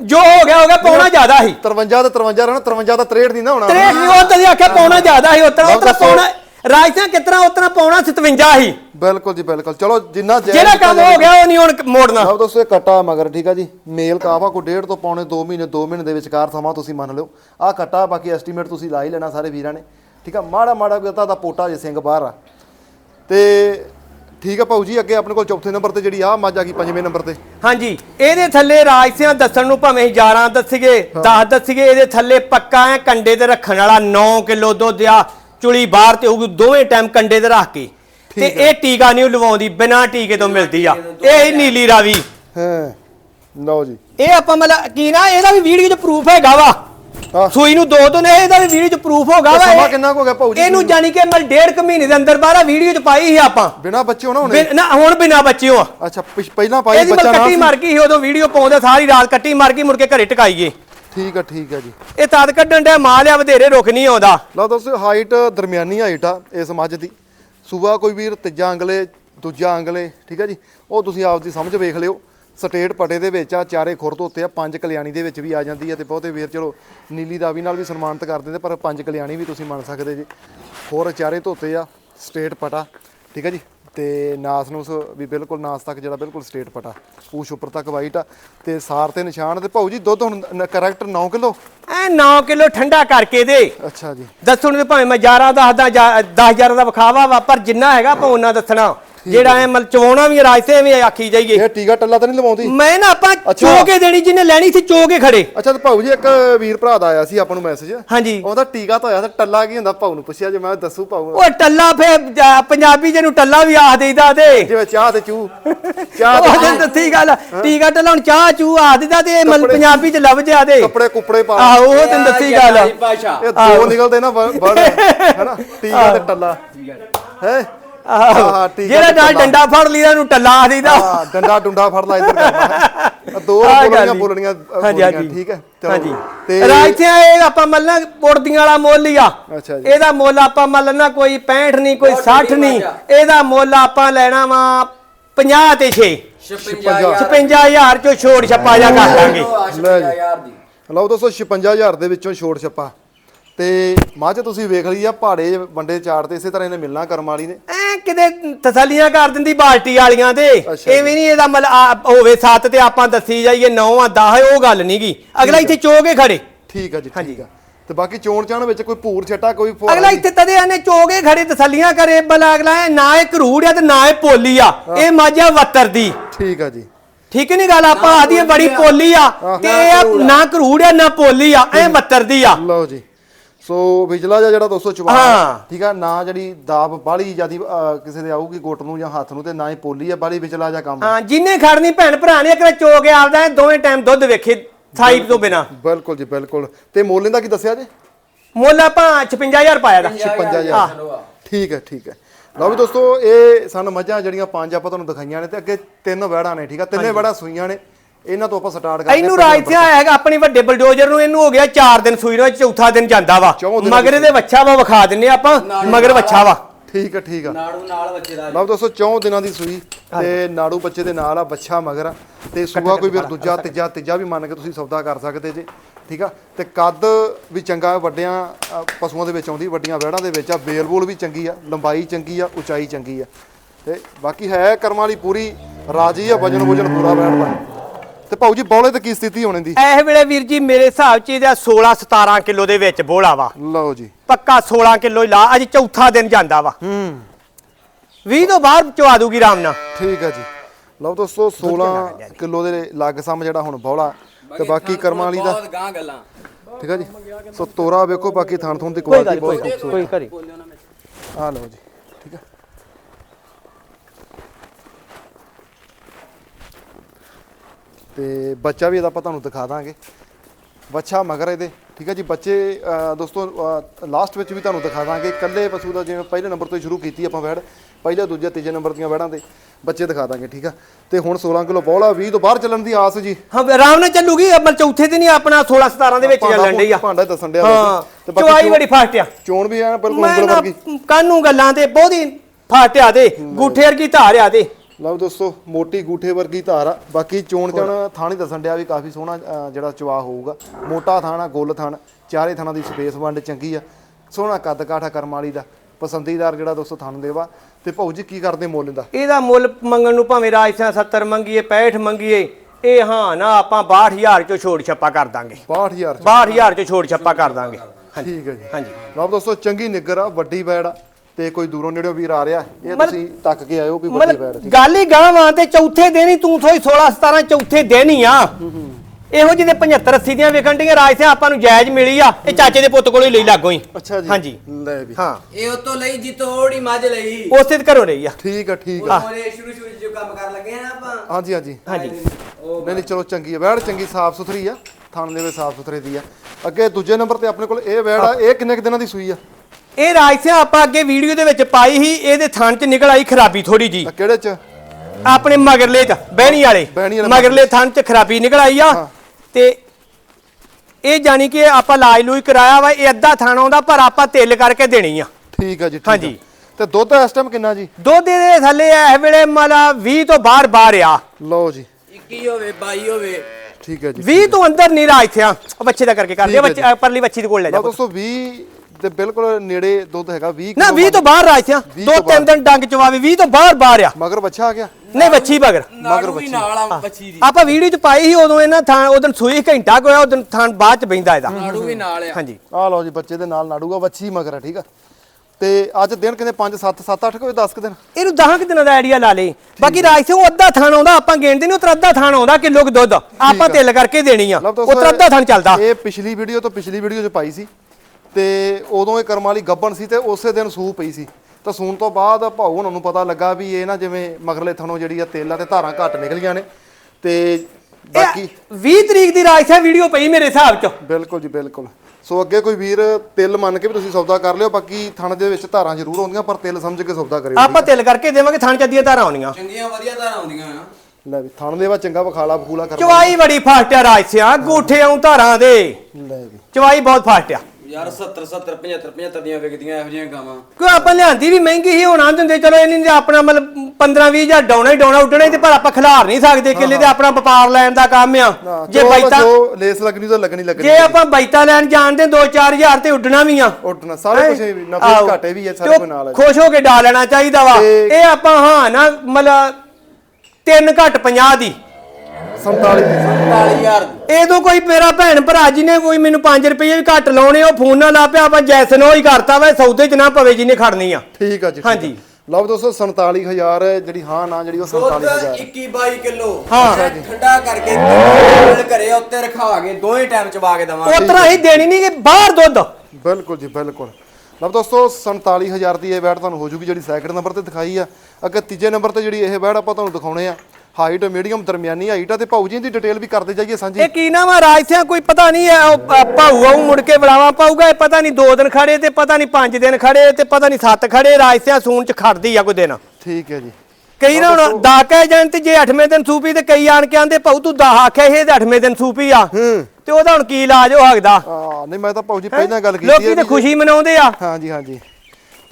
ਜੋ ਹੋ ਗਿਆ ਹੋ ਗਿਆ ਪਾਉਣਾ ਜ਼ਿਆਦਾ ਹੀ 53 ਤੇ 53 ਰਹਿਣਾ 53 ਦਾ 63 ਨਹੀਂ ਨਾ ਹੋਣਾ। ਤੇਰੇ ਨਹੀਂ ਉਹ ਤਾਂ ਆਖਿਆ ਪਾਉਣਾ ਜ਼ਿਆਦਾ ਹੀ ਉਤਰਾ ਉਤਰਾ ਦੱਸੋ। ਪਾਉਣਾ ਰਾਜ ਸੇ ਕਿਤਨਾ ਉਤਰਾ ਪਾਉਣਾ 57 ਹੀ ਬਿਲਕੁਲ ਜੀ ਬਿਲਕੁਲ। ਚਲੋ ਜਿੰਨਾ ਜਾਇਜ਼ ਜਿਹੜਾ ਕੰਮ। ਹੋ ਗਿਆ ਉਹ ਨਹੀਂ ਹੁਣ ਮੋੜਨਾ। ਸਭ ਦੋਸਤੋ ਇਹ ਕਟਾ ਮਗਰ ਠੀਕ ਆ ਜੀ? ਮੇਲ ਕਾਫਾ ਕੋ ਡੇਢ ਤੋਂ ਪੌਣੇ 2 ਮਹੀਨੇ 2 ਮਹੀਨੇ ਦੇ ਵਿਚਕਾਰ ਸਮਾਂ ਤੁਸੀਂ ਮੰਨ ਲਿਓ। ਆ ਕਟਾ ਬਾਕੀ ਐਸਟੀਮੇਟ ਤੁਸੀਂ ਲਾ ਹੀ ਲੈਣਾ ਸਾਰੇ ਵੀਰਾਂ ਨੇ। ਠੀਕ ਆ ਮਾੜਾ ਮਾੜਾ ਕੋਈ ਦਾ ਪੋਟਾ ਜੇ ਸਿੰਘ ਬਾਹਰ ਆ। ਤੇ ਠੀਕ ਆ ਭਾਊ ਜੀ ਅੱਗੇ ਆਪਣੇ ਕੋਲ ਚੌਥੇ ਨੰਬਰ ਤੇ ਜਿਹੜੀ ਆ ਮੱਝ ਆ ਗਈ ਪੰਜਵੇਂ ਨੰਬਰ ਤੇ। ਹਾਂਜੀ ਇਹਦੇ ਥੱਲੇ ਰਾਜਸਿਆਂ ਦੱਸਣ ਨੂੰ ਭਾਵੇਂ ਅਸੀਂ 11 ਦੱਸੀਏ 10 ਦੱਸੀਏ ਇਹਦੇ ਥੱਲੇ ਪੱਕਾ ਹੈ ਕੰਡੇ ਤੇ ਰੱਖਣ ਵਾਲਾ 9 ਕਿਲੋ ਦੁੱਧ ਆ। ਚੁਲੀ ਬਾਹਰ ਤੇ ਹੋਊਗੀ ਦੋਵੇਂ ਟਾਈਮ ਕੰਡੇ ਤੇ ਰੱਖ ਕੇ। ਤੇ ਇਹ ਟੀਕਾ ਨਹੀਂ ਲਵਾਉਂਦੀ ਬਿਨਾਂ ਟੀਕੇ ਤੋਂ ਮਿਲਦੀ ਆ। ਇਹ ਨੀਲੀ ਰਾਵੀ। ਹਾਂ ਲਓ ਜੀ। ਇਹ ਆਪਾਂ ਮਤਲਬ ਕੀ ਨਾ ਇਹਦਾ ਵੀ ਵੀਡੀਓ 'ਚ ਪ੍ਰੂਫ ਹੈਗਾ ਵਾ। ਸੂਈ ਨੂੰ ਦੋ ਤੋਂ ਨੇ ਇਹਦਾ ਵੀ ਵੀਡੀਓ 'ਚ ਪ੍ਰੂਫ ਹੋਗਾ ਵਾ ਸਮਾਂ ਕਿੰਨਾ ਕੁ ਹੋ ਗਿਆ ਭਾਊ ਜੀ? ਇਹਨੂੰ ਜਾਨੀ ਕਿ ਮਲ ਡੇਢ ਕੁ ਮਹੀਨੇ ਦੇ ਅੰਦਰ ਬਾਰਾ ਵੀਡੀਓ 'ਚ ਪਾਈ ਸੀ ਆਪਾਂ। ਬਿਨਾ ਬੱਚੇ ਹੋਣਾ ਹੁਣੇ? ਨਾ ਹੁਣ ਬਿਨਾਂ ਬੱਚਿਓ ਆ ਅੱਛਾ ਪਹਿਲਾਂ ਪਾਈ ਬੱਚਾ ਨਾ ਕੱਟੀ। ਮਾਰ ਗਈ ਸੀ ਉਦੋਂ ਵੀਡੀਓ ਪਾਉਂਦੇ ਸਾਰੀ ਰਾਤ ਕੱਟੀ ਮਾਰ ਗਈ ਮੁੜ ਕੇ ਘਰੇ ਟਕਾਈਏ ਠੀਕ ਆ ਠੀਕ ਆ ਜੀ। ਇਹ ਤਦ ਕੱਢਣ ਡਿਆ ਮਾਲ ਆ ਵਧੇਰੇ ਰੁਕ ਨਹੀਂ ਆਉਂਦਾ। ਲਓ ਦੋਸਤੋ ਹਾਈਟ ਦਰਮਿਆਨੀ ਹਾਈਟ ਆ ਇਸ ਮੱਝ ਦੀ। ਸੂਬਾ ਕੋਈ ਵੀਰ, ਤੀਜਾ ਅੰਗਲੇ, ਦੂਜਾ ਅੰਗਲੇ, ਠੀਕ ਹੈ ਜੀ? ਉਹ ਤੁਸੀਂ ਆਪ ਦੀ ਸਮਝ ਵੇਖ ਲਿਓ। ਸਟੇਟ ਪਟੇ ਦੇ ਵਿੱਚ ਆ, ਚਾਰੇ ਖੁਰ ਤੋਂ ਉੱਤੇ ਆ, ਪੰਜ ਕਲਿਆਣੀ ਦੇ ਵਿੱਚ ਵੀ ਆ ਜਾਂਦੀ ਹੈ ਤੇ ਬਹੁਤੇ ਵੀਰ ਚਲੋ, ਨੀਲੀ ਦਾਵੀ ਨਾਲ ਵੀ ਸਨਮਾਨਿਤ ਕਰ ਦਿੰਦੇ, ਪਰ ਪੰਜ ਕਲਿਆਣੀ ਵੀ ਤੁਸੀਂ ਮੰਨ ਸਕਦੇ ਜੀ। ਖੁਰ ਚਾਰੇ ਧੋਤੇ ਆ, ਸਟੇਟ ਪਟਾ, ਠੀਕ ਹੈ ਜੀ? ਤੇ ਨਾਸ ਨੂੰ ਵੀ ਬਿਲਕੁਲ ਨਾਸ ਤੱਕ ਜਿਹੜਾ ਬਿਲਕੁਲ ਸਟੇਟ ਪਟਾ ਪੂਛ ਉੱਪਰ ਤੱਕ ਵਾਈਟ ਆ ਤੇ ਸਾਰ ਤੇ ਨਿਸ਼ਾਨ ਤੇ ਭਾਊ ਜੀ ਦੁੱਧ ਹੁਣ ਕਰੈਕਟ 9 ਕਿਲੋ? ਐ 9 ਕਿਲੋ ਠੰਡਾ ਕਰਕੇ ਦੇ। ਅੱਛਾ ਜੀ। ਦੱਸਣ ਦੇ ਭਾਵੇਂ ਮੈਂ 11 ਦੱਸਦਾ 10 11 ਦਾ ਵਿਖਾਵਾ ਵਾ ਪਰ ਜਿੰਨਾ ਹੈਗਾ ਆਪਾਂ ਉਹਨਾਂ ਦੱਸਣਾ। ਜਿਹੜਾ ਐ ਮਲ ਚਵਾਉਣਾ ਵੀ ਰਾਜਸੇ ਐਵੇਂ ਆਖੀ ਜਾਈਏ। ਇਹ ਟੀਕਾ ਟੱਲਾ ਤਾਂ ਨਹੀਂ ਲਵਾਉਂਦੀ? ਮੈਂ ਨਾ ਆਪਾਂ ਅੱਛਾ। ਚੋ ਕੇ ਦੇਣੀ ਜਿਹਨੇ ਲੈਣੀ ਸੀ ਚੋ ਕੇ ਖੜੇ। ਅੱਛਾ ਤੇ ਭਾਊ ਜੀ ਇੱਕ ਵੀਰ ਭਰਾ ਦਾ ਆਇਆ ਸੀ ਆਪਾਂ ਨੂੰ ਮੈਸੇਜ ਹਾਂਜੀ। ਉਹਦਾ ਟੀਕਾ ਤਾਂ ਹੋਇਆ ਤਾਂ ਟੱਲਾ ਕੀ ਹੁੰਦਾ? ਭਾਊ ਨੂੰ ਪੁੱਛਿਆ ਜੇ ਮੈਂ ਦੱਸੂ ਭਾਊ। ਉਹ ਟੱਲਾ ਫੇ ਪੰਜਾਬੀ ਜਿਹਨੂੰ ਟੱਲਾ ਵੀ ਆਖ ਦੇਈਦਾ ਤੇ। ਜਿਵੇਂ ਚਾਹ ਤੇ ਚੂ ਚਾਹ ਉਹ ਤੇ ਦਿਨ ਦੱਸੀ ਗੱਲ ਟੀਕਾ ਟੱਲਾ ਹੁਣ ਚਾਹ ਚੂ ਆਖ ਦਿੰਦਾ ਤੇ ਇਹ ਮਲ ਕੱਪੜੇ- ਪੰਜਾਬੀ ਚ ਲੱਭ ਜਿਆ ਦੇ ਕੱਪੜੇ ਕੁੱਪੜੇ ਪਾ। ਆਹੋ ਉਹ ਤੈਨੂੰ ਦੱਸੀ ਗੱਲ। ਇਹ ਭਾਸ਼ਾ। ਇਹ ਦੋ ਨਿਕਲਦੇ ਨਾ ਬੜ ਹੈਨਾ? ਟੀਕਾ ਤੇ ਟੱਲਾ। ਹੈ? ਆਹੋ। ਜਿਹੜਾ ਨਾਲ। ਡੰਡਾ। ਫੜ ਲਿਆ ਉਹਨੂੰ ਟੱਲਾ ਆਖ ਦੇਈਦਾ। ਹਾਂ ਡੰਡਾ ਡੁੰਡਾ ਫੜ ਲਾ ਇੱਧਰ ਕਰਨਾ। ਦੋ ਆਹ ਗੱਲ ਬੋਲਣੀਆਂ ਹੀ। ਬੋਲਣੀਆਂ ਅ, ਹਾਂਜੀ ਬੋਲੀਆਂ, ਹਾਂਜੀ। ਠੀਕ ਹੈ ਚਲੋ। ਹਾਂਜੀ। ਤੇ ਰਾਜਥੇ ਇਹ ਆਪਾਂ ਮੱਲਣਾ ਪੁਰਦੀਆਂ ਵਾਲਾ ਮੁੱਲ ਹੀ ਆ। ਅੱਛਾ ਜੀ। ਇਹਦਾ ਮੁੱਲ ਆਪਾਂ ਮੱਲਣਾ ਕੋਈ 65 ਨਹੀਂ ਕੋਈ 60 ਨਹੀਂ। ਇਹਦਾ ਮੁੱਲ ਆਪਾਂ ਲੈਣਾ ਵਾ 50 ਤੇ 6 56000 56000 ਚੋਂ ਛੋੜ ਛੱਪਾ ਜਾ ਕਰ ਦਾਂਗੇ। ਲੈ ਜੀ। 56000 ਦੀ। ਲਓ ਦੋਸਤੋ 56000 ਦੇ ਵਿੱਚੋਂ ਛੋੜ ਛੱਪਾ। ਤੇ ਮੱਝ ਤੁਸੀਂ ਵੇਖ ਲਈ ਆ ਪਹਾੜੇ ਵੰਡੇ ਚਾੜ ਤੇ ਇਸੇ ਤਰ੍ਹਾਂ ਇਹਨੇ ਮਿਲਣਾ ਕਰਮ ਵਾਲੀ ਨੇ। ਐ ਕਿਤੇ ਤਸੱਲੀਆਂ ਕਰ ਦਿੰਦੀ ਬਾਲਟੀ ਵਾਲੀਆਂ ਅੱਛਾ ਐਵੇਂ ਨਹੀਂ ਇਹਦਾ ਮਤਲਬ ਆ- ਹੋਵੇ 7 ਤੇ ਆਪਾਂ ਦੱਸੀ ਜਾਈਏ 9 ਆ 10 ਉਹ ਗੱਲ ਨਹੀਂਗੀ ਅਗਲਾ ਇੱਥੇ ਚੋ ਕੇ ਖੜੇ। ਠੀਕ ਆ ਜੀ ਠੀਕ ਆ। ਤੇ ਬਾਕੀ ਚੋਣ ਚਾਣ ਵਿੱਚ ਕੋਈ ਭੂਰ ਛੱਟਾ ਕੋਈ ਅਗਲਾ। ਇੱਥੇ ਤਦੇ ਆਨੇ ਚੋ ਕੇ ਖੜੇ ਤਸੱਲੀਆਂ ਕਰੇ ਬਲਾ ਅਗਲਾ ਐ ਨਾ ਇਹ ਕਰੂੜ ਆ ਤੇ ਨਾ ਇਹ ਪੋਲੀ ਆ। ਇਹ ਮਾਝਾ ਵੱਤਰ ਦੀ। ਠੀਕ ਆ ਜੀ। ਠੀਕ ਨਹੀਂ ਗੱਲ ਆਪਾਂ ਆਦੀ ਬੜੀ ਪੋਲੀ ਆ। ਤੇ ਇਹ ਆ ਨਾ ਕਰੂੜ ਆ ਨਾ ਪੋਲੀ ਆ ਐ ਵੱਤਰ ਦੀ ਆ। ਲਓ ਜੀ। ਸੋ ਵਿਜਲਾ ਜਿਹਾ ਜਿਹੜਾ 204 ਹਾਂ। ਠੀਕ ਆ ਨਾ ਜਿਹੜੀ ਦਾਬ ਬਾਲੀ ਜਿਆਦੀ ਕਿਸੇ ਦੇ ਆਊਗੀ ਗੁੱਟ ਨੂੰ ਜਾਂ ਹੱਥ ਨੂੰ ਤੇ ਨਾ ਹੀ ਪੋਲੀ ਆ ਬਾਲੀ ਵਿਜਲਾ ਜਾਂ ਕੰਮ ਹਾਂ ਜਿੰਨੇ ਖੜਨੀ ਭੈਣ ਭਰਾ ਨੇ ਇੱਕ ਚੋ ਕੇ ਆਪਦਾ ਦੋਵੇਂ ਟਾਈਮ ਦੁੱਧ ਵੇਖੇ ਸਾਈਡ ਤੋਂ ਬਿਨਾ। ਬਿਲਕੁਲ ਜੀ ਬਿਲਕੁਲ। ਤੇ ਮੁੱਲ ਇਹਦਾ ਕੀ ਦੱਸਿਆ ਜੀ? ਮੁੱਲ ਆਪਾਂ 56000 ਪਾਇਆ ਦਾ। 56000 ਠੀਕ ਹੈ ਠੀਕ ਹੈ। ਲਓ ਵੀ ਦੋਸਤੋ ਇਹ ਸਨ ਮੱਝਾਂ ਜਿਹੜੀਆਂ ਪੰਜ ਆਪਾਂ ਤੁਹਾਨੂੰ ਦਿਖਾਈਆਂ ਨੇ ਤੇ ਅੱਗੇ ਤਿੰਨ ਵਹਿੜਾਂ ਨੇ ਠੀਕ ਆ? ਤਿੰਨੇ ਵਹਿੜਾਂ ਸੂਈਆਂ ਨੇ। ਇਹਨਾਂ ਤੋਂ ਆਪਾਂ ਸਟਾਰਟ ਕਰਦੇ ਇਹਨੂੰ ਰਾਜ ਤੇ ਹੈਗਾ ਆਪਣੀ ਵੱਡੇ ਬਲਡੋਜ਼ਰ ਨੂੰ ਇਹਨੂੰ ਹੋ ਗਿਆ 4 ਦਿਨ ਸੂਈ ਨੂੰ ਚੌਥਾ ਦਿਨ ਜਾਂਦਾ ਵਾ। ਮਗਰ ਇਹਦੇ ਵੱਛਾ ਵਾ ਵਿਖਾ ਦਿੰਨੇ ਆਪਾਂ ਮਗਰ ਵੱਛਾ ਵਾ। ਠੀਕ ਹੈ ਠੀਕ ਆ। ਨਾੜੂ ਨਾਲ ਬੱਚੇ ਦਾ ਲਓ ਦੋਸਤੋ ਚੌਂ ਦਿਨਾਂ ਦੀ ਸੂਈ ਤੇ ਨਾੜੂ ਬੱਚੇ ਦੇ ਨਾਲ ਆ ਬੱਚਾ ਮਗਰ ਆ। ਤੇ ਸੂਆ ਕੋਈ ਵੀ ਦੂਜਾ ਤੀਜਾ ਤੀਜਾ ਵੀ ਮੰਨ ਕੇ ਤੁਸੀਂ ਸੌਦਾ ਕਰ ਸਕਦੇ ਜੇ ਠੀਕ ਆ? ਤੇ ਕੱਦ ਵੀ ਚੰਗਾ ਹੈ, ਵੱਡਿਆਂ ਪਸ਼ੂਆਂ ਦੇ ਵਿੱਚ ਆਉਂਦੀ ਵੱਡੀਆਂ ਵਹਿੜਾਂ ਦੇ ਵਿੱਚ ਆ। ਬੇਲ ਬੋਲ ਵੀ ਚੰਗੀ ਆ ਲੰਬਾਈ ਚੰਗੀ ਆ ਉਚਾਈ ਚੰਗੀ ਆ। ਤੇ ਬਾਕੀ ਹੈ ਕਰਮਾਂ ਵਾਲੀ ਪੂਰੀ ਰਾਜੀ ਆ ਵਜਨ ਵਜਨ ਪੂਰਾ ਬੈਠਦਾ। ਤੇ ਭਾਊ ਜੀ ਬੌਲੇ ਤੇ ਕੀ ਸਥਿਤੀ ਹੋਣੀ ਦੀ? ਇਹ ਵੇਲੇ ਵੀਰ ਜੀ ਮੇਰੇ ਹਿਸਾਬ 'ਚ ਇਹਦਾ 16 17 ਕਿਲੋ ਦੇ ਵਿੱਚ ਬੋਲਾ ਵਾ। ਲਓ ਜੀ। ਪੱਕਾ 16 ਕਿਲੋ ਹੀ ਲਾ ਅੱਜ ਚੌਥਾ ਦਿਨ ਜਾਂਦਾ ਵਾ। ਹੂੰ। 20 ਤੋਂ ਬਾਹਰ ਚਵਾ ਦੂਗੀ ਆਰਾਮ ਨਾਲ। ਠੀਕ ਹੈ ਜੀ। ਲਓ ਦੋਸਤੋ 16 ਕਿਲੋ ਦੇ ਲਾਗ ਸਮ ਜਿਹੜਾ ਹੁਣ ਬੌਲਾ ਤੇ ਬਾਕੀ ਕਰਮਾਂ ਵਾਲੀ ਦਾ ਬਹੁਤ ਗਾਂ ਗੱਲਾਂ। ਠੀਕ ਹੈ ਜੀ। ਸੋ ਤੋਰਾ ਵੇਖੋ ਬਾਕੀ ਥਣ ਥੁਣ ਦੀ ਕੁਆਲਿਟੀ ਬਹੁਤ ਗੱਲ, ਕੋਈ ਕਰੀ ਆ ਲਓ ਜੀ ਠੀਕ ਹੈ ਤੇ ਬੱਚਾ ਵੀ ਇਹਦਾ ਆਪਾਂ ਤੁਹਾਨੂੰ ਦਿਖਾ ਦਾਂਗੇ। ਬੱਚਾ ਮਗਰ ਇਹਦੇ ਠੀਕ ਹੈ ਜੀ? ਬੱਚੇ ਦੋਸਤੋ ਲਾਸਟ ਵਿੱਚ ਵੀ ਤੁਹਾਨੂੰ ਦਿਖਾ ਦਾਂਗੇ। ਕੱਲੇ ਪਸ਼ੂ ਦਾ ਜਿਵੇਂ ਪਹਿਲੇ ਨੰਬਰ ਤੋਂ ਸ਼ੁਰੂ ਕੀਤੀ ਆਪਾਂ ਵੈੜ ਪਹਿਲੇ ਦੂਜੇ ਤੀਜੇ ਨੰਬਰ ਦੀਆਂ ਵੈੜਾਂ ਦੇ ਬੱਚੇ ਦਿਖਾ ਦਾਂਗੇ ਠੀਕ ਆ? ਤੇ ਹੁਣ 16 ਕਿਲੋ ਬੌਲਾ 20 ਤੋਂ ਬਾਹਰ ਚੱਲਣ ਦੀ ਆਸ ਜੀ। ਹਾਂ ਆਰਾਮ ਨਾਲ ਚੱਲੂਗੀ ਅਮਲ ਚੌਥੇ ਦਿਨ ਹੀ ਆਪਣਾ 16 17 ਦੇ ਵਿੱਚ ਚੱਲਣ ਡਈ ਆ। ਭਾਂਡਾ ਦੱਸਣ ਡਿਆ। ਤੇ ਚਵਾਈ ਚੋ- ਬੜੀ ਫਾਸਟ ਆ। ਚੋਣ ਵੀ ਐਨ ਬਿਲਕੁਲ ਉਂਗਲ ਵਰਗੀ। ਕਾਨੂੰ ਗੱਲਾਂ ਤੇ ਬਹੁਤੀ ਫਾਟਿਆ ਤੇ ਗੂਠੇ ਵਰਗੀ ਧਾਰਿਆ ਤੇ। ਲਓ ਦੋਸਤੋ ਮੋਟੀ ਗੂਠੇ ਵਰਗੀ ਧਾਰ ਆ। ਬਾਕੀ ਚੋਣ ਚਣ ਥਾਣੀ ਦੱਸਣ ਡਿਆ ਵੀ ਕਾਫੀ ਸੋਹਣਾ ਜਿਹੜਾ ਚਵਾ ਹੋਊਗਾ। ਮੋਟਾ ਥਾਣਾ ਗੋਲ ਥਾਣ ਚਾਰੇ ਥਾਣਾ ਦੀ ਸਪੇਸ ਵੰਡ ਚੰਗੀ ਆ। ਸੋਹਣਾ ਕੱਦ ਕਾਠਾ ਕਰਮ ਵਾਲੀ ਦਾ ਪਸੰਦੀਦਾਰ ਜਿਹੜਾ ਦੋਸਤੋ ਥਣ ਦੇਵਾ। ਤੇ ਭਾਊ ਜੀ ਕੀ ਕਰਦੇ ਮੁੱਲ ਦਾ? ਇਹਦਾ ਮੁੱਲ ਮੰਗਣ ਨੂੰ ਭਾਵੇਂ ਰਾਜਸਾ 70 ਮੰਗੀਏ 65 ਮੰਗੀਏ ਇਹ ਹਾਂ ਨਾ ਆਪਾਂ 62000 ਚੋਂ ਛੋੜ ਛੱਪਾ ਕਰ ਦਾਂਗੇ। 62000 62000 ਚੋਂ। ਛੋੜ ਛੱਪਾ ਕਰ ਦਾਂਗੇ। ਠੀਕ ਹੈ ਜੀ। ਹਾਂਜੀ। ਲਓ ਦੋਸਤੋ ਚੰਗੀ ਨਿੱਗਰ ਆ ਵੱਡੀ ਬੈੜ ਆ। ਤੇ ਕੋਈ ਦੂਰੋਂ ਨੇੜਿਓਂ ਵੀਰ ਆ ਰਿਹਾ ਇਹ ਤੁਸੀਂ ਤੱਕ ਕੇ ਆਇਓ ਵੀ ਵੱਡੀ ਬੈੜ ਮਤਲਬ ਗੱਲ ਹੀ ਗਾਵਾਂ ਤੇ ਚੌਥੇ ਦਿਨ ਹੀ ਤੂੰ ਥੋਈ 16 17 ਚੌਥੇ ਦਿਨ ਹੀ ਆ। ਇਹੋ ਜਿਹੇ 75 80 ਦੀਆਂ ਵਿਕਣ ਡੀਆਂ ਰਾਜ ਆਪਾਂ ਨੂੰ ਜਾਇਜ਼ ਮਿਲੀ ਆ ਇਹ ਚਾਚੇ ਦੇ ਪੁੱਤ ਕੋਲੋਂ ਹੀ ਲਈ ਲੱਗੋ ਹੀ। ਅੱਛਾ ਜੀ। ਹਾਂਜੀ। ਲੈ ਵੀ। ਹਾਂ। ਇਹ ਉਤੋਂ ਲਈ ਜਿੱਤੋੜੀ ਮੱਝ ਲਈ। ਉਸੇ ਤੇ ਘਰੋਂ ਰਹੀ ਆ। ਠੀਕ ਆ ਠੀਕ ਆ। ਉਹਨੇ ਸ਼ੁਰੂ ਸ਼ੁਰੂ ਜੋ ਕੰਮ ਕਰਨ ਲੱਗੇ ਆ ਨਾ ਆਪਾਂ। ਹਾਂਜੀ ਹਾਂਜੀ। ਹਾਂਜੀ। ਉਹ ਨਹੀਂ ਨਹੀਂ ਚਲੋ ਚੰਗੀ ਆ। ਵੈੜ ਚੰਗੀ ਸਾਫ਼ ਸੁਥਰੀ ਆ। ਥਣ ਦੇ ਵਿੱਚ ਸਾਫ਼ ਸੁਥਰੇ ਦੀ ਆ। ਅੱਗੇ ਦੂਜੇ ਨੰਬਰ ਤੇ ਆਪਣੇ ਕੋਲ ਇਹ ਵੈੜ ਆ ਇਹ ਕਿੰਨੇ ਕੁ ਦਿਨਾਂ ਦੀ ਸੂਈ ਆ? ਇਹ ਰਾਜ ਆਪਾਂ ਅੱਗੇ ਵੀਡੀਓ ਦੇ ਵਿੱਚ ਪਾਈ ਸੀ ਇਹਦੇ ਥਣ ਚ ਨਿਕਲ ਆਈ ਖਰਾਬੀ ਥੋੜੀ ਜੀ ਕਿਹੜੇ ਚ? ਆਪਣੇ ਮਗਰਲੇ ਚ ਬਹਿਣੀ ਵਾਲੇ। ਬਹਿਣੀ ਵਾਲੇ ਮਗਰਲੇ ਥਣ ਚ ਖਰਾਬੀ ਨਿਕਲ ਆਈ ਆ। ਤੇ ਇਹ ਜਾਨੀ ਕਿ ਆਪਾਂ ਲਾਜ ਲੂਈ ਕਰਾਇਆ ਵਾ ਇਹ ਅੱਧਾ ਥਣ ਆਉਂਦਾ ਪਰ ਆਪਾਂ ਤਿਲ ਕਰਕੇ ਦੇਣੀ ਆ। ਠੀਕ ਆ ਜੀ ਠੀਕ ਆ। ਹਾਂਜੀ। ਤੇ ਦੁੱਧ ਇਸ ਟਾਈਮ ਕਿੰਨਾ ਜੀ? ਦੁੱਧ ਦੇ ਥੱਲੇ ਇਸ ਵੇਲੇ ਮਾਲਾ 20 ਤੋਂ ਬਾਹਰ ਬਾਹਰ ਆ। ਲਓ ਜੀ। 21 ਹੋਵੇ 22 ਹੋਵੇ। ਠੀਕ ਹੈ ਜੀ। 20 ਤੋਂ ਅੰਦਰ ਨਹੀਂ ਰਾਜ ਥਿਆ ਉਹ ਬੱਚੇ ਦਾ ਕਰਕੇ ਠੀਕ ਹੈ ਬੱਚੇ ਪਰਲੀ ਬੱਚੀ ਦੇ ਕੋਲ ਲੈ ਜਾ। ਲਓ ਦੋਸਤੋ 20 ਦੇ ਬਿਲਕੁਲ ਨੇੜੇ ਦੁੱਧ ਹੈਗਾ 20 ਨਾ ਕਿਲੋ 20 ਤੋਂ ਬਾਹਰ ਰਾਜ ਥਿਆ 20 ਦੋ ਤੋਂ ਤਿੰਨ ਦਿਨ ਡੰਗ ਚਵਾਵੇ 20 ਤੋਂ ਬਾਹਰ ਬਾਹਰ ਆ। ਮਗਰ ਬੱਚਾ ਆ ਗਿਆ? ਨਹੀਂ ਬੱਚੀ ਬਗਰ। ਨਾੜੂ ਵੀ ਨਾਲ ਆ ਬੱਚੀ ਦੀ। ਆਪਾਂ ਵੀਡੀਓ ਚ ਪਾਈ ਸੀ ਉਦੋਂ ਇਹਨਾਂ ਥਾਂ ਉਦੋਂ ਸੂਈ ਘੰਟਾ ਕੋਇਆ ਉਦੋਂ ਥਾਂ ਬਾਅਦ ਚ ਬੈਂਦਾ ਇਹਦਾ। ਨਾੜੂ ਵੀ ਨਾਲ ਆ। ਹਾਂਜੀ। ਆ ਲਓ ਜੀ ਬੱਚੇ ਦੇ ਨਾਲ ਨਾੜੂਗਾ ਵੱਛੀ ਮਗਰ ਆ ਠੀਕ ਆ। ਤੇ ਅੱਜ ਦਿਨ ਕਿੰਨੇ? 5 7 7 8 ਕੋਈ 10 ਕੁ ਦਿਨ। ਇਹਨੂੰ 10 ਦਿਨਾਂ ਦਾ ਆਈਡੀਆ ਲਾ ਲੇ ਬਾਕੀ ਰਾਜ ਸਿੰਘ ਉਹ ਅੱਧਾ ਥਾਣ ਆਉਂਦਾ ਆਪਾਂ ਗਿਣਦੇ ਨਹੀਂ ਉਹ ਅੱਧਾ ਥਾਣ ਆਉਂਦਾ ਕਿਲੋ ਕੁ ਦੁੱਧ। ਆਪਾਂ ਤਿਲ ਕਰਕੇ ਦੇਣੀ ਆ। ਦੋਸਤੋ, ਤਾਂ ਅੱਧਾ ਥਾਣ ਚੱਲਦਾ। ਇਹ ਪਿਛਲੀ ਵੀਡੀਓ ਤੋਂ ਪਿਛਲੀ ਵੀਡੀਓ 'ਚ ਪਾਈ ਸੀ। ਤੇ ਉਦੋਂ ਇਹ ਕਰਮ ਵਾਲੀ ਗੱਬਣ ਸੀ ਤੇ ਉਸੇ ਦਿਨ ਸੂ ਪਈ ਸੀ। ਤਾਂ ਸੂਣ ਤੋਂ ਬਾਅਦ ਭਾਊ ਉਹਨਾਂ ਨੂੰ ਪਤਾ ਲੱਗਾ ਵੀ ਇਹ ਨਾ ਜਿਵੇਂ ਮਗਰਲੇ ਥਣੋਂ ਜਿਹੜੀ ਆ ਤੇਲ ਤੇ ਧਾਰਾਂ ਘੱਟ ਨਿਕਲੀਆਂ ਨੇ ਤੇ ਬਾਕੀ 20 ਤਰੀਕ ਦੀ ਰਾਜ ਸਿੰਘ ਵੀਡੀਓ ਪਈ ਮੇਰੇ ਹਿਸਾਬ ਚ। ਬਿਲਕੁਲ ਜੀ ਬਿਲਕੁਲ। ਸੋ ਅੱਗੇ ਕੋਈ ਵੀਰ ਤਿਲ ਮੰਨ ਕੇ ਵੀ ਤੁਸੀਂ ਸੌਦਾ ਕਰ ਲਿਓ ਬਾਕੀ ਥਣ ਦੇ ਵਿੱਚ ਧਾਰਾਂ ਜ਼ਰੂਰ ਆਉਂਦੀਆਂ ਪਰ ਤਿਲ ਸਮਝ ਕੇ ਸੌਦਾ ਕਰਿਓ ਆਪਾਂ ਤਿਲ ਕਰਕੇ ਦੇਵਾਂਗੇ ਥਾਣ ਚੱਦੀਆਂ ਧਾਰਾਂ ਆਉਣੀਆਂ। ਚੰਗੀਆਂ ਵਧੀਆ ਧਾਰਾਂ ਆਉਂਦੀਆਂ ਆ। ਲੈ ਵੀ ਥਣ ਦੇ ਵਾ ਚੰਗਾ ਬਖਾਲਾ ਬਖੂਲਾ ਕਰ ਚਵਾਈ ਬੜੀ ਫਾਸਟ ਆ ਰਾਜ ਸਿਆ ਗੂਠੇ ਆਉਂ ਧਾਰਾਂ ਦੇ। ਲੈ ਵੀ। ਚਵਾਈ ਬਹੁਤ ਫਾਸਟ ਆ। ਯਾਰ 70 70 75 75 ਦੀਆਂ ਵਿਕਦੀਆਂ ਇਹੋ ਜਿਹੀਆਂ ਗਾਵਾਂ। ਕਿਉਂ ਆਪਾਂ ਲਿਆਂਦੀ ਵੀ ਮਹਿੰਗੀ ਹੀ ਹੋਣਾ ਦਿੰਦੇ ਚਲੋ ਇਹਨੇ ਜੇ ਆਪਣਾ ਮਤਲਬ 15 20 ਹਜ਼ਾਰ ਡਾਉਣਾ ਹੀ ਡਾਉਣਾ ਉੱਡਣਾ ਹੀ ਤੇ ਪਰ ਆਪਾਂ ਖਿਲਾਰ ਨਹੀਂ ਸਕਦੇ ਕਿੱਲੇ ਤੇ ਆਪਣਾ ਵਪਾਰ ਲੈਣ ਦਾ ਕੰਮ ਆ। ਜੇ ਬਾਈਤਾ ਜੋ ਲੇਸ ਲੱਗਣੀ ਤਾਂ ਲੱਗਣੀ ਲੱਗਣੀ ਜੇ ਆਪਾਂ ਬਾਈਤਾ ਲੈਣ ਜਾਣਦੇ 2-4000 ਤੇ ਉੱਡਣਾ ਵੀ ਆ। ਉੱਡਣਾ ਸਾਰੇ ਕੁਝ ਨਫੇ। ਘਾਟੇ ਵੀ ਤੇ ਸਾਰੇ ਕੋਈ ਨਾਲ ਖੁਸ਼ ਹੋ ਕੇ ਡਾ ਲੈਣਾ ਚਾਹੀਦਾ ਵਾ। ਤੇ- ਇਹ ਆਪਾਂ ਹਾਂ ਨਾ ਮਤਲਬ 3 ਘੱਟ 50 ਦੀ। 47 40000 ਇਹਦੋਂ ਕੋਈ ਮੇਰਾ ਭੈਣ ਭਰਾ ਜੀ ਨੇ ਕੋਈ ਮੈਨੂੰ 5 ਰੁਪਏ ਵੀ ਘੱਟ ਲਾਉਣੇ ਉਹ ਫੋਨ ਨਾਲ ਲਾਪਿਆ ਆਪਾਂ ਜੈਸਨ ਉਹ ਹੀ ਕਰਤਾ ਵਾ ਸੌਦੇ ਚ ਨਾ ਪਵੇ ਜਿਹਨੇ ਖੜਨੀ ਆ। ਠੀਕ ਆ ਜੀ ਠੀਕ ਆ। ਹਾਂਜੀ। ਲਓ ਦੋਸਤੋ 47000 ਜਿਹੜੀ ਹਾਂ ਨਾ ਜਿਹੜੀ ਉਹ ਦੁੱਧ 47000 21 22 ਕਿਲੋ। ਹਾਂ। ਠੰਡਾ ਕਰਕੇ ਨਾਲ ਘਰੇ ਉੱਤੇ ਰਖਾ ਕੇ ਦੋਵੇਂ ਟਾਈਮ ਚਵਾ ਕੇ ਦਵਾਂਗੇ। ਉਸ ਤਰ੍ਹਾਂ ਹੀ ਦੇਣੀ ਨਹੀਂ ਕਿ ਬਾਹਰ ਦੁੱਧ। ਬਿਲਕੁਲ ਜੀ ਬਿਲਕੁਲ। ਲਓ ਦੋਸਤੋ 47000 ਦੀ ਇਹ ਬੈਟ ਤੁਹਾਨੂੰ ਹੋ ਜੂਗੀ ਜਿਹੜੀ ਸੈਕਿੰਡ ਨੰਬਰ ਤੇ ਦਿਖਾਈ ਆ। ਅੱਗੇ ਤੀਜੇ ਨੰਬਰ ਤੇ ਜਿਹੜੀ ਇਹ ਬੈਟ ਆਪਾਂ ਤੁਹਾਨੂੰ ਦਿਖਾਉਣੇ ਆ। ਹਾਈਟ ਮੀਡੀਅਮ ਦਰਮਿਆਨੀ ਹਾਈਟ ਆ ਤੇ ਭਾਊ ਜੀ ਦੀ ਡਿਟੇਲ ਵੀ ਕਰਦੇ ਜਾਈਏ ਸਾਂਝੀ। ਇਹ ਕੀ ਨਾਮ ਆ? ਰਾਜ ਸਿਆਂ ਕੋਈ ਪਤਾ ਨਹੀਂ ਹੈ ਭਾਊ ਆਊ ਮੁੜ ਕੇ ਬੁਲਾਵਾ ਪਾਊਗਾ ਇਹ ਪਤਾ ਨਹੀਂ 2 ਦਿਨ ਖੜੇ ਤੇ ਪਤਾ ਨਹੀਂ 5 ਦਿਨ ਖੜੇ ਤੇ ਪਤਾ ਨਹੀਂ 7 ਖੜੇ ਰਾਜ ਸਿਆਂ ਸੂਨ ਚ ਖੜਦੀ ਆ ਕੋਈ ਦਿਨ। ਠੀਕ ਹੈ ਜੀ। ਕਈ ਨਾ ਹੁਣ ਦਾ ਕਹਿ ਜਾਣ ਤੇ ਜੇ 8ਵੇਂ ਦਿਨ ਸੂਪੀ ਤੇ ਕਈ ਆਣ ਕੇ ਆਂਦੇ ਭਾਊ ਤੂੰ ਦਾ ਆਖਿਆ ਇਹ ਤੇ 8ਵੇਂ ਦਿਨ ਸੂਪੀ ਆ। ਹੂੰ। ਤੇ ਉਹਦਾ ਹੁਣ ਕੀ ਇਲਾਜ ਹੋ ਸਕਦਾ? ਆ ਨਹੀਂ ਮੈਂ ਤਾਂ ਭਾਊ ਜੀ ਪਹਿਲਾਂ ਗੱਲ ਕੀਤੀ ਲੋਕੀ ਹੈ ਤੇ ਖੁਸ਼ੀ ਮਨਾਉਂਦੇ ਆ। ਹਾਂਜੀ ਹਾਂਜੀ।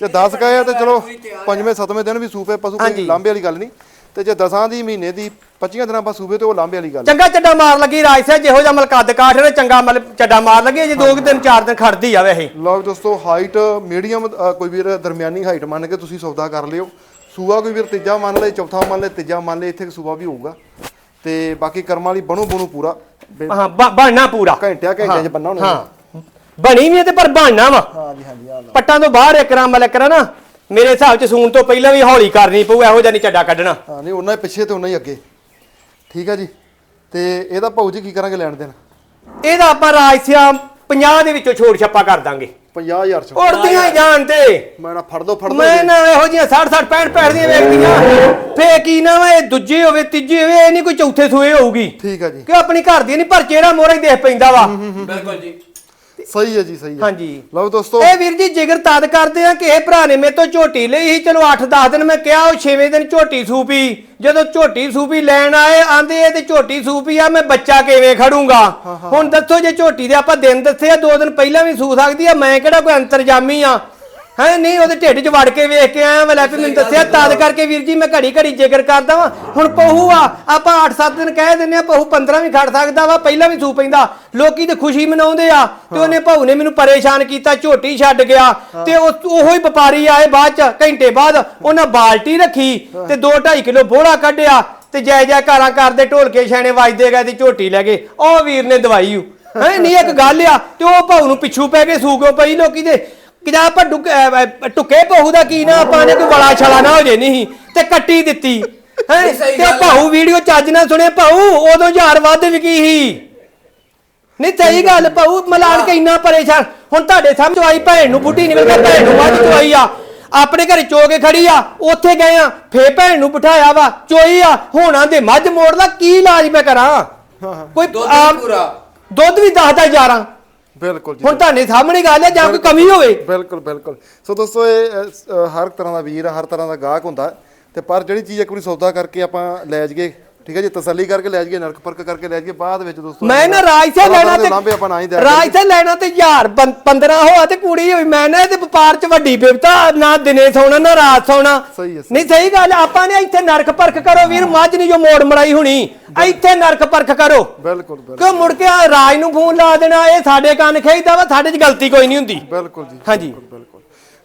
ਜੇ 10 ਗਏ ਆ ਤੇ ਚਲੋ ਪੰਜਵੇਂ ਸੱਤਵੇਂ ਦਿਨ ਵੀ ਸੂਪੇ ਪਸ਼ੂ ਕੋਈ। ਲਾਂਬੇ ਵਾਲੀ ਗੱਲ ਨਹੀਂ। ਤੇ ਜੇ 10 ਦੀ ਮਹੀਨੇ ਦੀ 25 ਦਿਨਾਂ ਬਾਅਦ ਸੂਬੇ ਤੇ ਉਹ ਲਾਂਬੇ ਵਾਲੀ ਗੱਲ ਚੰਗਾ ਚੱਡਾ ਮਾਰ ਲੱਗੀ ਰਾਜ ਸਿਆਂ ਜਿਹੋ ਜਿਹਾ ਮਲਕੱਦ ਕਾਠ ਨੇ ਚੰਗਾ ਮਲ ਚੱਡਾ ਮਾਰ ਲੱਗੀ ਜੇ 2 ਦਿਨ 4 ਦਿਨ ਖੜਦੀ ਆ ਵੈਸੇ। ਲਓ ਦੋਸਤੋ ਹਾਈਟ ਮੀਡੀਅਮ ਕੋਈ ਵੀਰ ਦਰਮਿਆਨੀ ਹਾਈਟ ਮੰਨ ਕੇ ਤੁਸੀਂ ਸੌਦਾ ਕਰ ਲਿਓ। ਸੂਆ ਕੋਈ ਵੀਰ ਤੀਜਾ ਮੰਨ ਲਏ ਚੌਥਾ ਮੰਨ ਲਏ ਤੀਜਾ ਮੰਨ ਲਏ ਇੱਥੇ ਸੂਆ ਵੀ ਹੋਊਗਾ। ਤੇ ਬਾਕੀ ਕਰਮਾਂ ਵਾਲੀ ਬਣੂ ਬਣੂ ਪੂਰਾ। ਹਾਂ ਬਣਨਾ ਪੂਰਾ। ਘੰਟਿਆਂ ਘੰਟਿਆਂ ਚ ਬੰਨਾ ਹੋਣਾ ਹਾਂ। ਬਣੀ ਵੀ ਤੇ ਪਰ ਬਣਨਾ ਵਾ। ਹਾਂਜੀ ਹਾਂਜੀ ਆ ਲਓ। ਪੱਟਾਂ ਤੋਂ ਬਾਹਰ ਇੱਕ ਰਾਂ ਮਲਕ ਕਰਾਂ ਨਾ। ਮੇਰੇ ਹਿਸਾਬ ਚ ਸੂਣ ਤੋਂ ਪਹਿਲਾਂ ਵੀ ਹੌਲੀ ਕਰਨੀ ਪਊ ਇਹੋ ਜਿਹਾ ਨਹੀਂ ਚੱਡਾ ਕੱਢਣਾ। ਹਾਂ ਨਹੀਂ ਉਹਨਾਂ ਹੀ ਪਿੱਛੇ ਤੇ ਉਹਨਾਂ ਹੀ ਅੱਗੇ। ਠੀਕ ਹੈ ਜੀ? ਤੇ ਇਹਦਾ ਭਾਊ ਜੀ ਕੀ ਕਰਾਂਗੇ ਲੈਣ ਦੇਣ? ਇਹਦਾ ਆਪਾਂ ਰਾਜ ਸਿਆ 50 ਦੇ ਵਿੱਚੋਂ ਛੋੜ ਛੱਪਾ ਕਰ ਦਾਂਗੇ। 50000 ਚ। ਉੜਦੀਆਂ ਹੀ ਜਾਣ ਤੇ। ਮੈਂ ਨਾ ਫੜ ਦੋ ਫੜ ਦੋ ਮੈਂ ਨਾ ਇਹੋ ਜਿਹੀਆਂ 60 60 65 65 ਦੀਆਂ ਵੇਖਦੀਆਂ ਫੇ ਕੀ ਨਾ ਵਾ ਇਹ ਦੂਜੀ ਹੋਵੇ ਤੀਜੀ ਹੋਵੇ ਇਹ ਨਹੀਂ ਕੋਈ ਚੌਥੇ ਸੂਏ ਹੋਊਗੀ। ਠੀਕ ਹੈ ਜੀ। ਕਿ ਆਪਣੀ ਘਰ ਦੀ ਨਹੀਂ ਪਰ ਚਿਹਰਾ ਮੋਰਾ ਹੀ ਦੇਖ ਪੈਂਦਾ ਵਾ। ਬਿਲਕੁਲ ਜੀ। ਸਹੀ ਹੈ ਜੀ ਸਹੀ ਹੈ। ਹਾਂਜੀ। ਲਓ ਦੋਸਤੋ। ਇਹ ਵੀਰ ਜੀ ਜਿਗਰ ਤਦ ਕਰਦੇ ਆ ਕਿ ਇਹ ਭਰਾ ਨੇ ਮੇਰੇ ਤੋਂ ਝੋਟੀ ਲਈ ਸੀ। ਚਲੋ 8-10 ਦਿਨ ਮੈਂ ਕਿਹਾ ਉਹ 6ਵੇਂ ਦਿਨ ਝੋਟੀ ਸੂਪੀ। ਜਦੋਂ ਝੋਟੀ ਸੂਪੀ ਲੈਣ ਆਏ ਆਂਦੇ ਇਹ ਤੇ ਝੋਟੀ ਸੂਪੀ ਆ ਮੈਂ ਬੱਚਾ ਕਿਵੇਂ ਖੜੂੰਗਾ? ਹੁਣ ਦੱਸੋ ਜੇ ਝੋਟੀ ਦੇ ਆਪਾਂ ਦਿਨ ਦੱਸੇ ਆ ਦੋ ਦਿਨ ਪਹਿਲਾਂ ਵੀ ਸੂ ਸਕਦੀ ਆ ਮੈਂ ਕਿਹੜਾ ਕੋਈ ਅੰਤਰਜਾਮੀ ਆ? ਹੈ ਨਹੀਂ ਉਹਦੇ ਢਿੱਡ 'ਚ ਵੜ ਕੇ ਵੇਖ ਕੇ ਆਇਆ ਮੈਂ ਲੈ ਵੀ ਮੈਨੂੰ ਦੱਸਿਆ ਤਦ ਕਰਕੇ ਵੀਰ ਜੀ ਮੈਂ ਘੜੀ ਘੜੀ ਜ਼ਿਕਰ ਕਰਦਾ ਵਾਂ ਹੁਣ ਪਹੂ ਆ ਆਪਾਂ 8-7 ਦਿਨ ਕਹਿ ਦਿੰਨੇ ਆ ਪਹੂ 15 ਵੀ ਖੜ ਸਕਦਾ ਵਾ ਪਹਿਲਾਂ ਵੀ ਸੂ ਪੈਂਦਾ। ਲੋਕੀ ਤੇ ਖੁਸ਼ੀ ਮਨਾਉਂਦੇ ਆ ਤੇ ਉਹਨੇ ਭਾਊ ਨੇ ਮੈਨੂੰ ਪਰੇਸ਼ਾਨ ਕੀਤਾ ਝੋਟੀ ਛੱਡ ਗਿਆ ਤੇ ਉਹ ਉਹੋ ਹੀ ਵਪਾਰੀ ਆਏ ਬਾਅਦ ਚ ਘੰਟੇ ਬਾਅਦ ਉਹਨਾਂ ਬਾਲਟੀ ਰੱਖੀ ਤੇ 2.5 ਕਿਲੋ ਬੋੜਾ ਕੱਢਿਆ ਤੇ ਜੈ ਜੈ ਘਰਾਂ ਕਰਦੇ ਢੋਲਕੇ ਛਾਣੇ ਵੱਜਦੇ ਗਏ ਤੇ ਝੋਟੀ ਲੈ ਗਏ। ਉਹ ਵੀਰ ਨੇ ਦਵਾਈ ਹੈ ਨਹੀਂ ਇੱਕ ਗੱਲ ਆ ਤੇ ਉਹ ਭਾਊ ਨੂੰ ਪਿੱਛੂ ਪੈ ਕੇ ਸੂ ਕਿਉਂ ਪਈ ਲੋਕੀ ਦੇ? ਆਪਾਂ ਡੁੱਕ- ਅਹ ਅਹ ਟੁੱਕੇ ਪਹੂ ਦਾ ਕੀ ਨਾ ਆਪਾਂ ਨੇ ਕੋਈ ਵਲਾ ਛਲਾ ਨਾ ਹੋ ਜੇ ਨਹੀਂ ਤੇ ਕੱਟੀ ਦਿੱਤੀ। ਹੈ? ਤੇ। ਭਾਊ ਵੀਡੀਓ ਚੱਜ ਨਾ ਸੁਣੇ ਭਾਊ ਉਦੋਂ ਹਜ਼ਾਰ ਵੱਧ ਵਿਕੀ ਸੀ। ਨਹੀਂ ਸਹੀ ਗੱਲ ਭਾਊ ਮਲਾਣ ਕੇ ਇੰਨਾ ਪਰੇਸ਼ਾਨ। ਹੁਣ ਤੁਹਾਡੇ ਸਮਝ ਆਈ ਭੈਣ ਨੂੰ ਬੁੱਢੀ ਨਿਕਲ ਕੇ ਭੈਣ ਨੂੰ ਵੱਧ ਚੋਈ ਆ। ਆਪਣੇ ਘਰੇ ਚੋ ਕੇ ਖੜੀ ਆ ਉੱਥੇ ਗਏ ਆ ਫੇ ਭੈਣ ਨੂੰ ਬਿਠਾਇਆ ਵਾ ਚੋਈ ਆ। ਹੋਣਾ ਦੇ ਮੱਝ ਮੋੜ ਦਾ ਕੀ ਇਲਾਜ ਮੈਂ ਕਰਾਂ? ਕੋਈ ਦੁੱਧ ਪੂਰਾ। ਦੁੱਧ ਵੀ 10 ਦਾ 11 ਬਿਲਕੁਲ ਜੀ ਹੁਣ ਤੁਹਾਡੇ ਸਾਹਮਣੇ ਗੱਲ ਹੈ ਜਾਂ ਕੋਈ ਕਮੀ ਹੋਵੇ? ਬਿਲਕੁਲ ਬਿਲਕੁਲ। ਸੋ ਦੋਸਤੋ ਇਹ ਅ, ਹਰ ਤਰ੍ਹਾਂ ਦਾ ਵੀਰ ਹਰ ਤਰ੍ਹਾਂ ਦਾ ਗਾਹਕ ਹੁੰਦਾ ਤੇ ਪਰ ਜਿਹੜੀ ਚੀਜ਼ ਇੱਕ ਵਾਰੀ ਸੌਦਾ ਕਰਕੇ ਆਪਾਂ ਲੈ ਜਾਈਏ ਠੀਕ ਹੈ ਜੀ ਤਸੱਲੀ ਕਰਕੇ ਲੈ ਜਾਈਏ ਨਰਕ ਪਰਕ ਕਰਕੇ ਲੈ ਜਾਈਏ ਬਾਅਦ ਵਿੱਚ ਦੋਸਤੋ ਮੈਂ ਨਾ ਰਾਜ ਤਰ੍ਹਾਂ ਲੈਣਾ ਦੇ ਲਾਂਭੇ ਆਪਾਂ ਨਾ ਹੀ ਤੇ ਦਿਆ ਰਾਜ ਸੇ ਲੈਣਾ ਤੇ ਯਾਰ 15 ਹੋਆ ਤੇ ਕੁੜੀ ਹੋਈ। ਮੈਂ ਨਾ ਇਹਦੇ ਵਪਾਰ ਚ ਵੱਡੀ ਬਿਪਤਾ ਨਾ ਦਿਨੇ ਸੌਣਾ ਨਾ ਰਾਤ ਸੌਣਾ ਸਹੀ ਹੈ, ਸਹੀ। ਨਹੀਂ ਸਹੀ ਗੱਲ ਆਪਾਂ ਨੇ ਇੱਥੇ ਨਰਕ ਪਰਖ ਕਰੋ ਵੀਰ ਮੱਝ ਨਹੀਂ ਜੋ ਮੋੜ ਮੜਾਈ ਹੁਣੀ ਇੱਥੇ ਨਰਕ ਪਰਖ ਕਰੋ। ਬਿਲਕੁਲ ਬਿਲਕੁਲ। ਕਿਉਂ ਮੁੜ ਕੇ ਆ ਰਾਜ ਨੂੰ ਫੋਨ ਲਾ ਦੇਣਾ ਇਹ ਸਾਡੇ ਕੰਨ ਖੇਦਾ ਵਾ ਸਾਡੇ 'ਚ ਗਲਤੀ ਕੋਈ ਨਹੀਂ ਹੁੰਦੀ। ਬਿਲਕੁਲ ਜੀ ਹਾਂਜੀ। ਬਿਲਕੁਲ ਬਿਲਕੁਲ।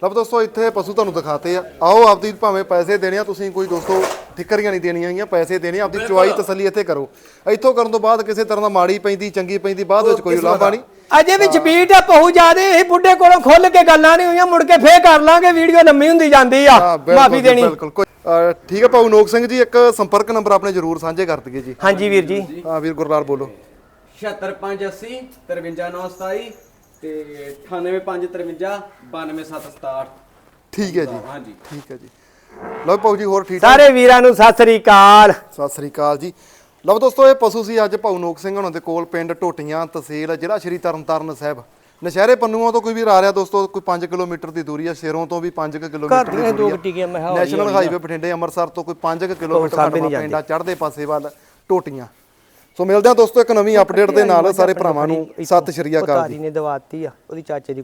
ਲਓ ਦੋਸਤੋ ਇੱਥੇ ਪਸ਼ੂ ਤੁਹਾਨੂੰ ਦਿਖਾਤੇ ਆ। ਆਓ ਆਪਦੀ ਭਾਵੇਂ ਪੈਸੇ ਦੇਣੇ ਆ ਤੁਸੀਂ ਕੋਈ ਦੋਸਤੋ ਠਿੱਕਰੀਆਂ ਨਹੀਂ ਦੇਣੀਆਂ ਹੈਗੀਆਂ ਪੈਸੇ ਦੇਣੇ ਆਪਦੀ ਚੁਆਈ ਤਸੱਲੀ ਇੱਥੇ ਕਰੋ। ਇੱਥੋਂ ਕਰਨ ਤੋਂ ਬਾਅਦ ਕਿਸੇ ਤਰ੍ਹਾਂ ਦਾ ਮਾੜੀ ਪੈਂਦੀ ਚੰਗੀ ਪੈਂਦੀ ਬਾਅਦ ਵਿੱਚ ਕੋਈ ਲਾਂਭਾ ਨਹੀਂ। ਅਜੇ ਵੀ ਸਪੀਡ ਆ ਪਹੂ ਜਾਦੇ ਇਹ ਬੁੱਢੇ ਕੋਲੋਂ ਖੁੱਲ ਕੇ ਗੱਲਾਂ ਨਹੀਂ ਹੋਈਆਂ ਮੁੜ ਕੇ ਫੇਰ ਕਰ ਲਾਂਗੇ ਵੀਡੀਓ ਲੰਮੀ ਹੁੰਦੀ ਜਾਂਦੀ ਆ। ਮਾਫੀ ਦੇਣੀ। ਬਿਲਕੁਲ। ਠੀਕ ਹੈ ਭਾਊ ਨੋਕ ਸਿੰਘ ਜੀ ਇੱਕ ਸੰਪਰਕ ਨੰਬਰ ਆਪਣੇ ਜਰੂਰ ਸਾਂਝੇ ਕਰ ਦਈਏ ਜੀ। ਹਾਂਜੀ ਵੀਰ ਜੀ। ਹਾਂ ਵੀਰ ਗੁਰਲਾਲ ਬੋਲੋ। 76580 53927 ਤੇ 98553 92767 ਠੀਕ ਹੈ ਜੀ। ਹਾਂਜੀ। ਠੀਕ ਹੈ ਜੀ। ਲਓ ਭਾਊ ਜੀ ਹੋਰ ਠੀਕ ਠਾਕ ਸਾਰੇ ਵੀਰਾਂ ਨੂੰ ਸਤਿ ਸ੍ਰੀ ਅਕਾਲ। ਸਤਿ ਸ੍ਰੀ ਅਕਾਲ ਜੀ। ਲਓ ਦੋਸਤੋ ਇਹ ਪਸ਼ੂ ਸੀ ਅੱਜ ਭਾਊ ਨੋਕ ਸਿੰਘ ਹੁਣਾਂ ਦੇ ਕੋਲ ਪਿੰਡ ਟੋਟੀਆਂ ਤਹਿਸੀਲ ਜ਼ਿਲ੍ਹਾ ਸ਼੍ਰੀ ਤਰਨਤਾਰਨ ਸਾਹਿਬ। ਨਸ਼ਹਿਰੇ ਪੰਨੂਆਂ ਤੋਂ ਕੋਈ ਵੀ ਆ ਰਿਹਾ ਦੋਸਤੋ ਕੋਈ 5 ਕਿਲੋਮੀਟਰ ਦੀ ਦੂਰੀ ਆ ਸ਼ੇਰੋਂ ਤੋਂ ਵੀ 5 ਕਿਲੋਮੀਟਰ ਦੀ ਦੂਰੀ ਆ। ਨੈਸ਼ਨਲ ਹਾਈਵੇ ਬਠਿੰਡੇ ਅੰਮ੍ਰਿਤਸਰ ਤੋਂ ਕੋਈ 5 ਕਿਲੋਮੀਟਰ ਪਿੰਡ ਆ ਚੜ੍ਹਦੇ ਪਾਸੇ ਵੱਲ ਟੋਟੀਆਂ ਸੋ ਮਿਲਦੇ ਆ ਦੋਸਤੋ ਇੱਕ ਨਵੀਂ ਅਪਡੇਟ ਦੇ ਨਾਲ ਸਾਰੇ ਭਰਾਵਾਂ ਨੂੰ। ਸਤਿ ਸ਼੍ਰੀ ਅਕਾਲ ਜੀ। ਨੇ ਦਵਾਤੀ ਆ ਉਹਦੀ ਚਾਚੇ ਦੀ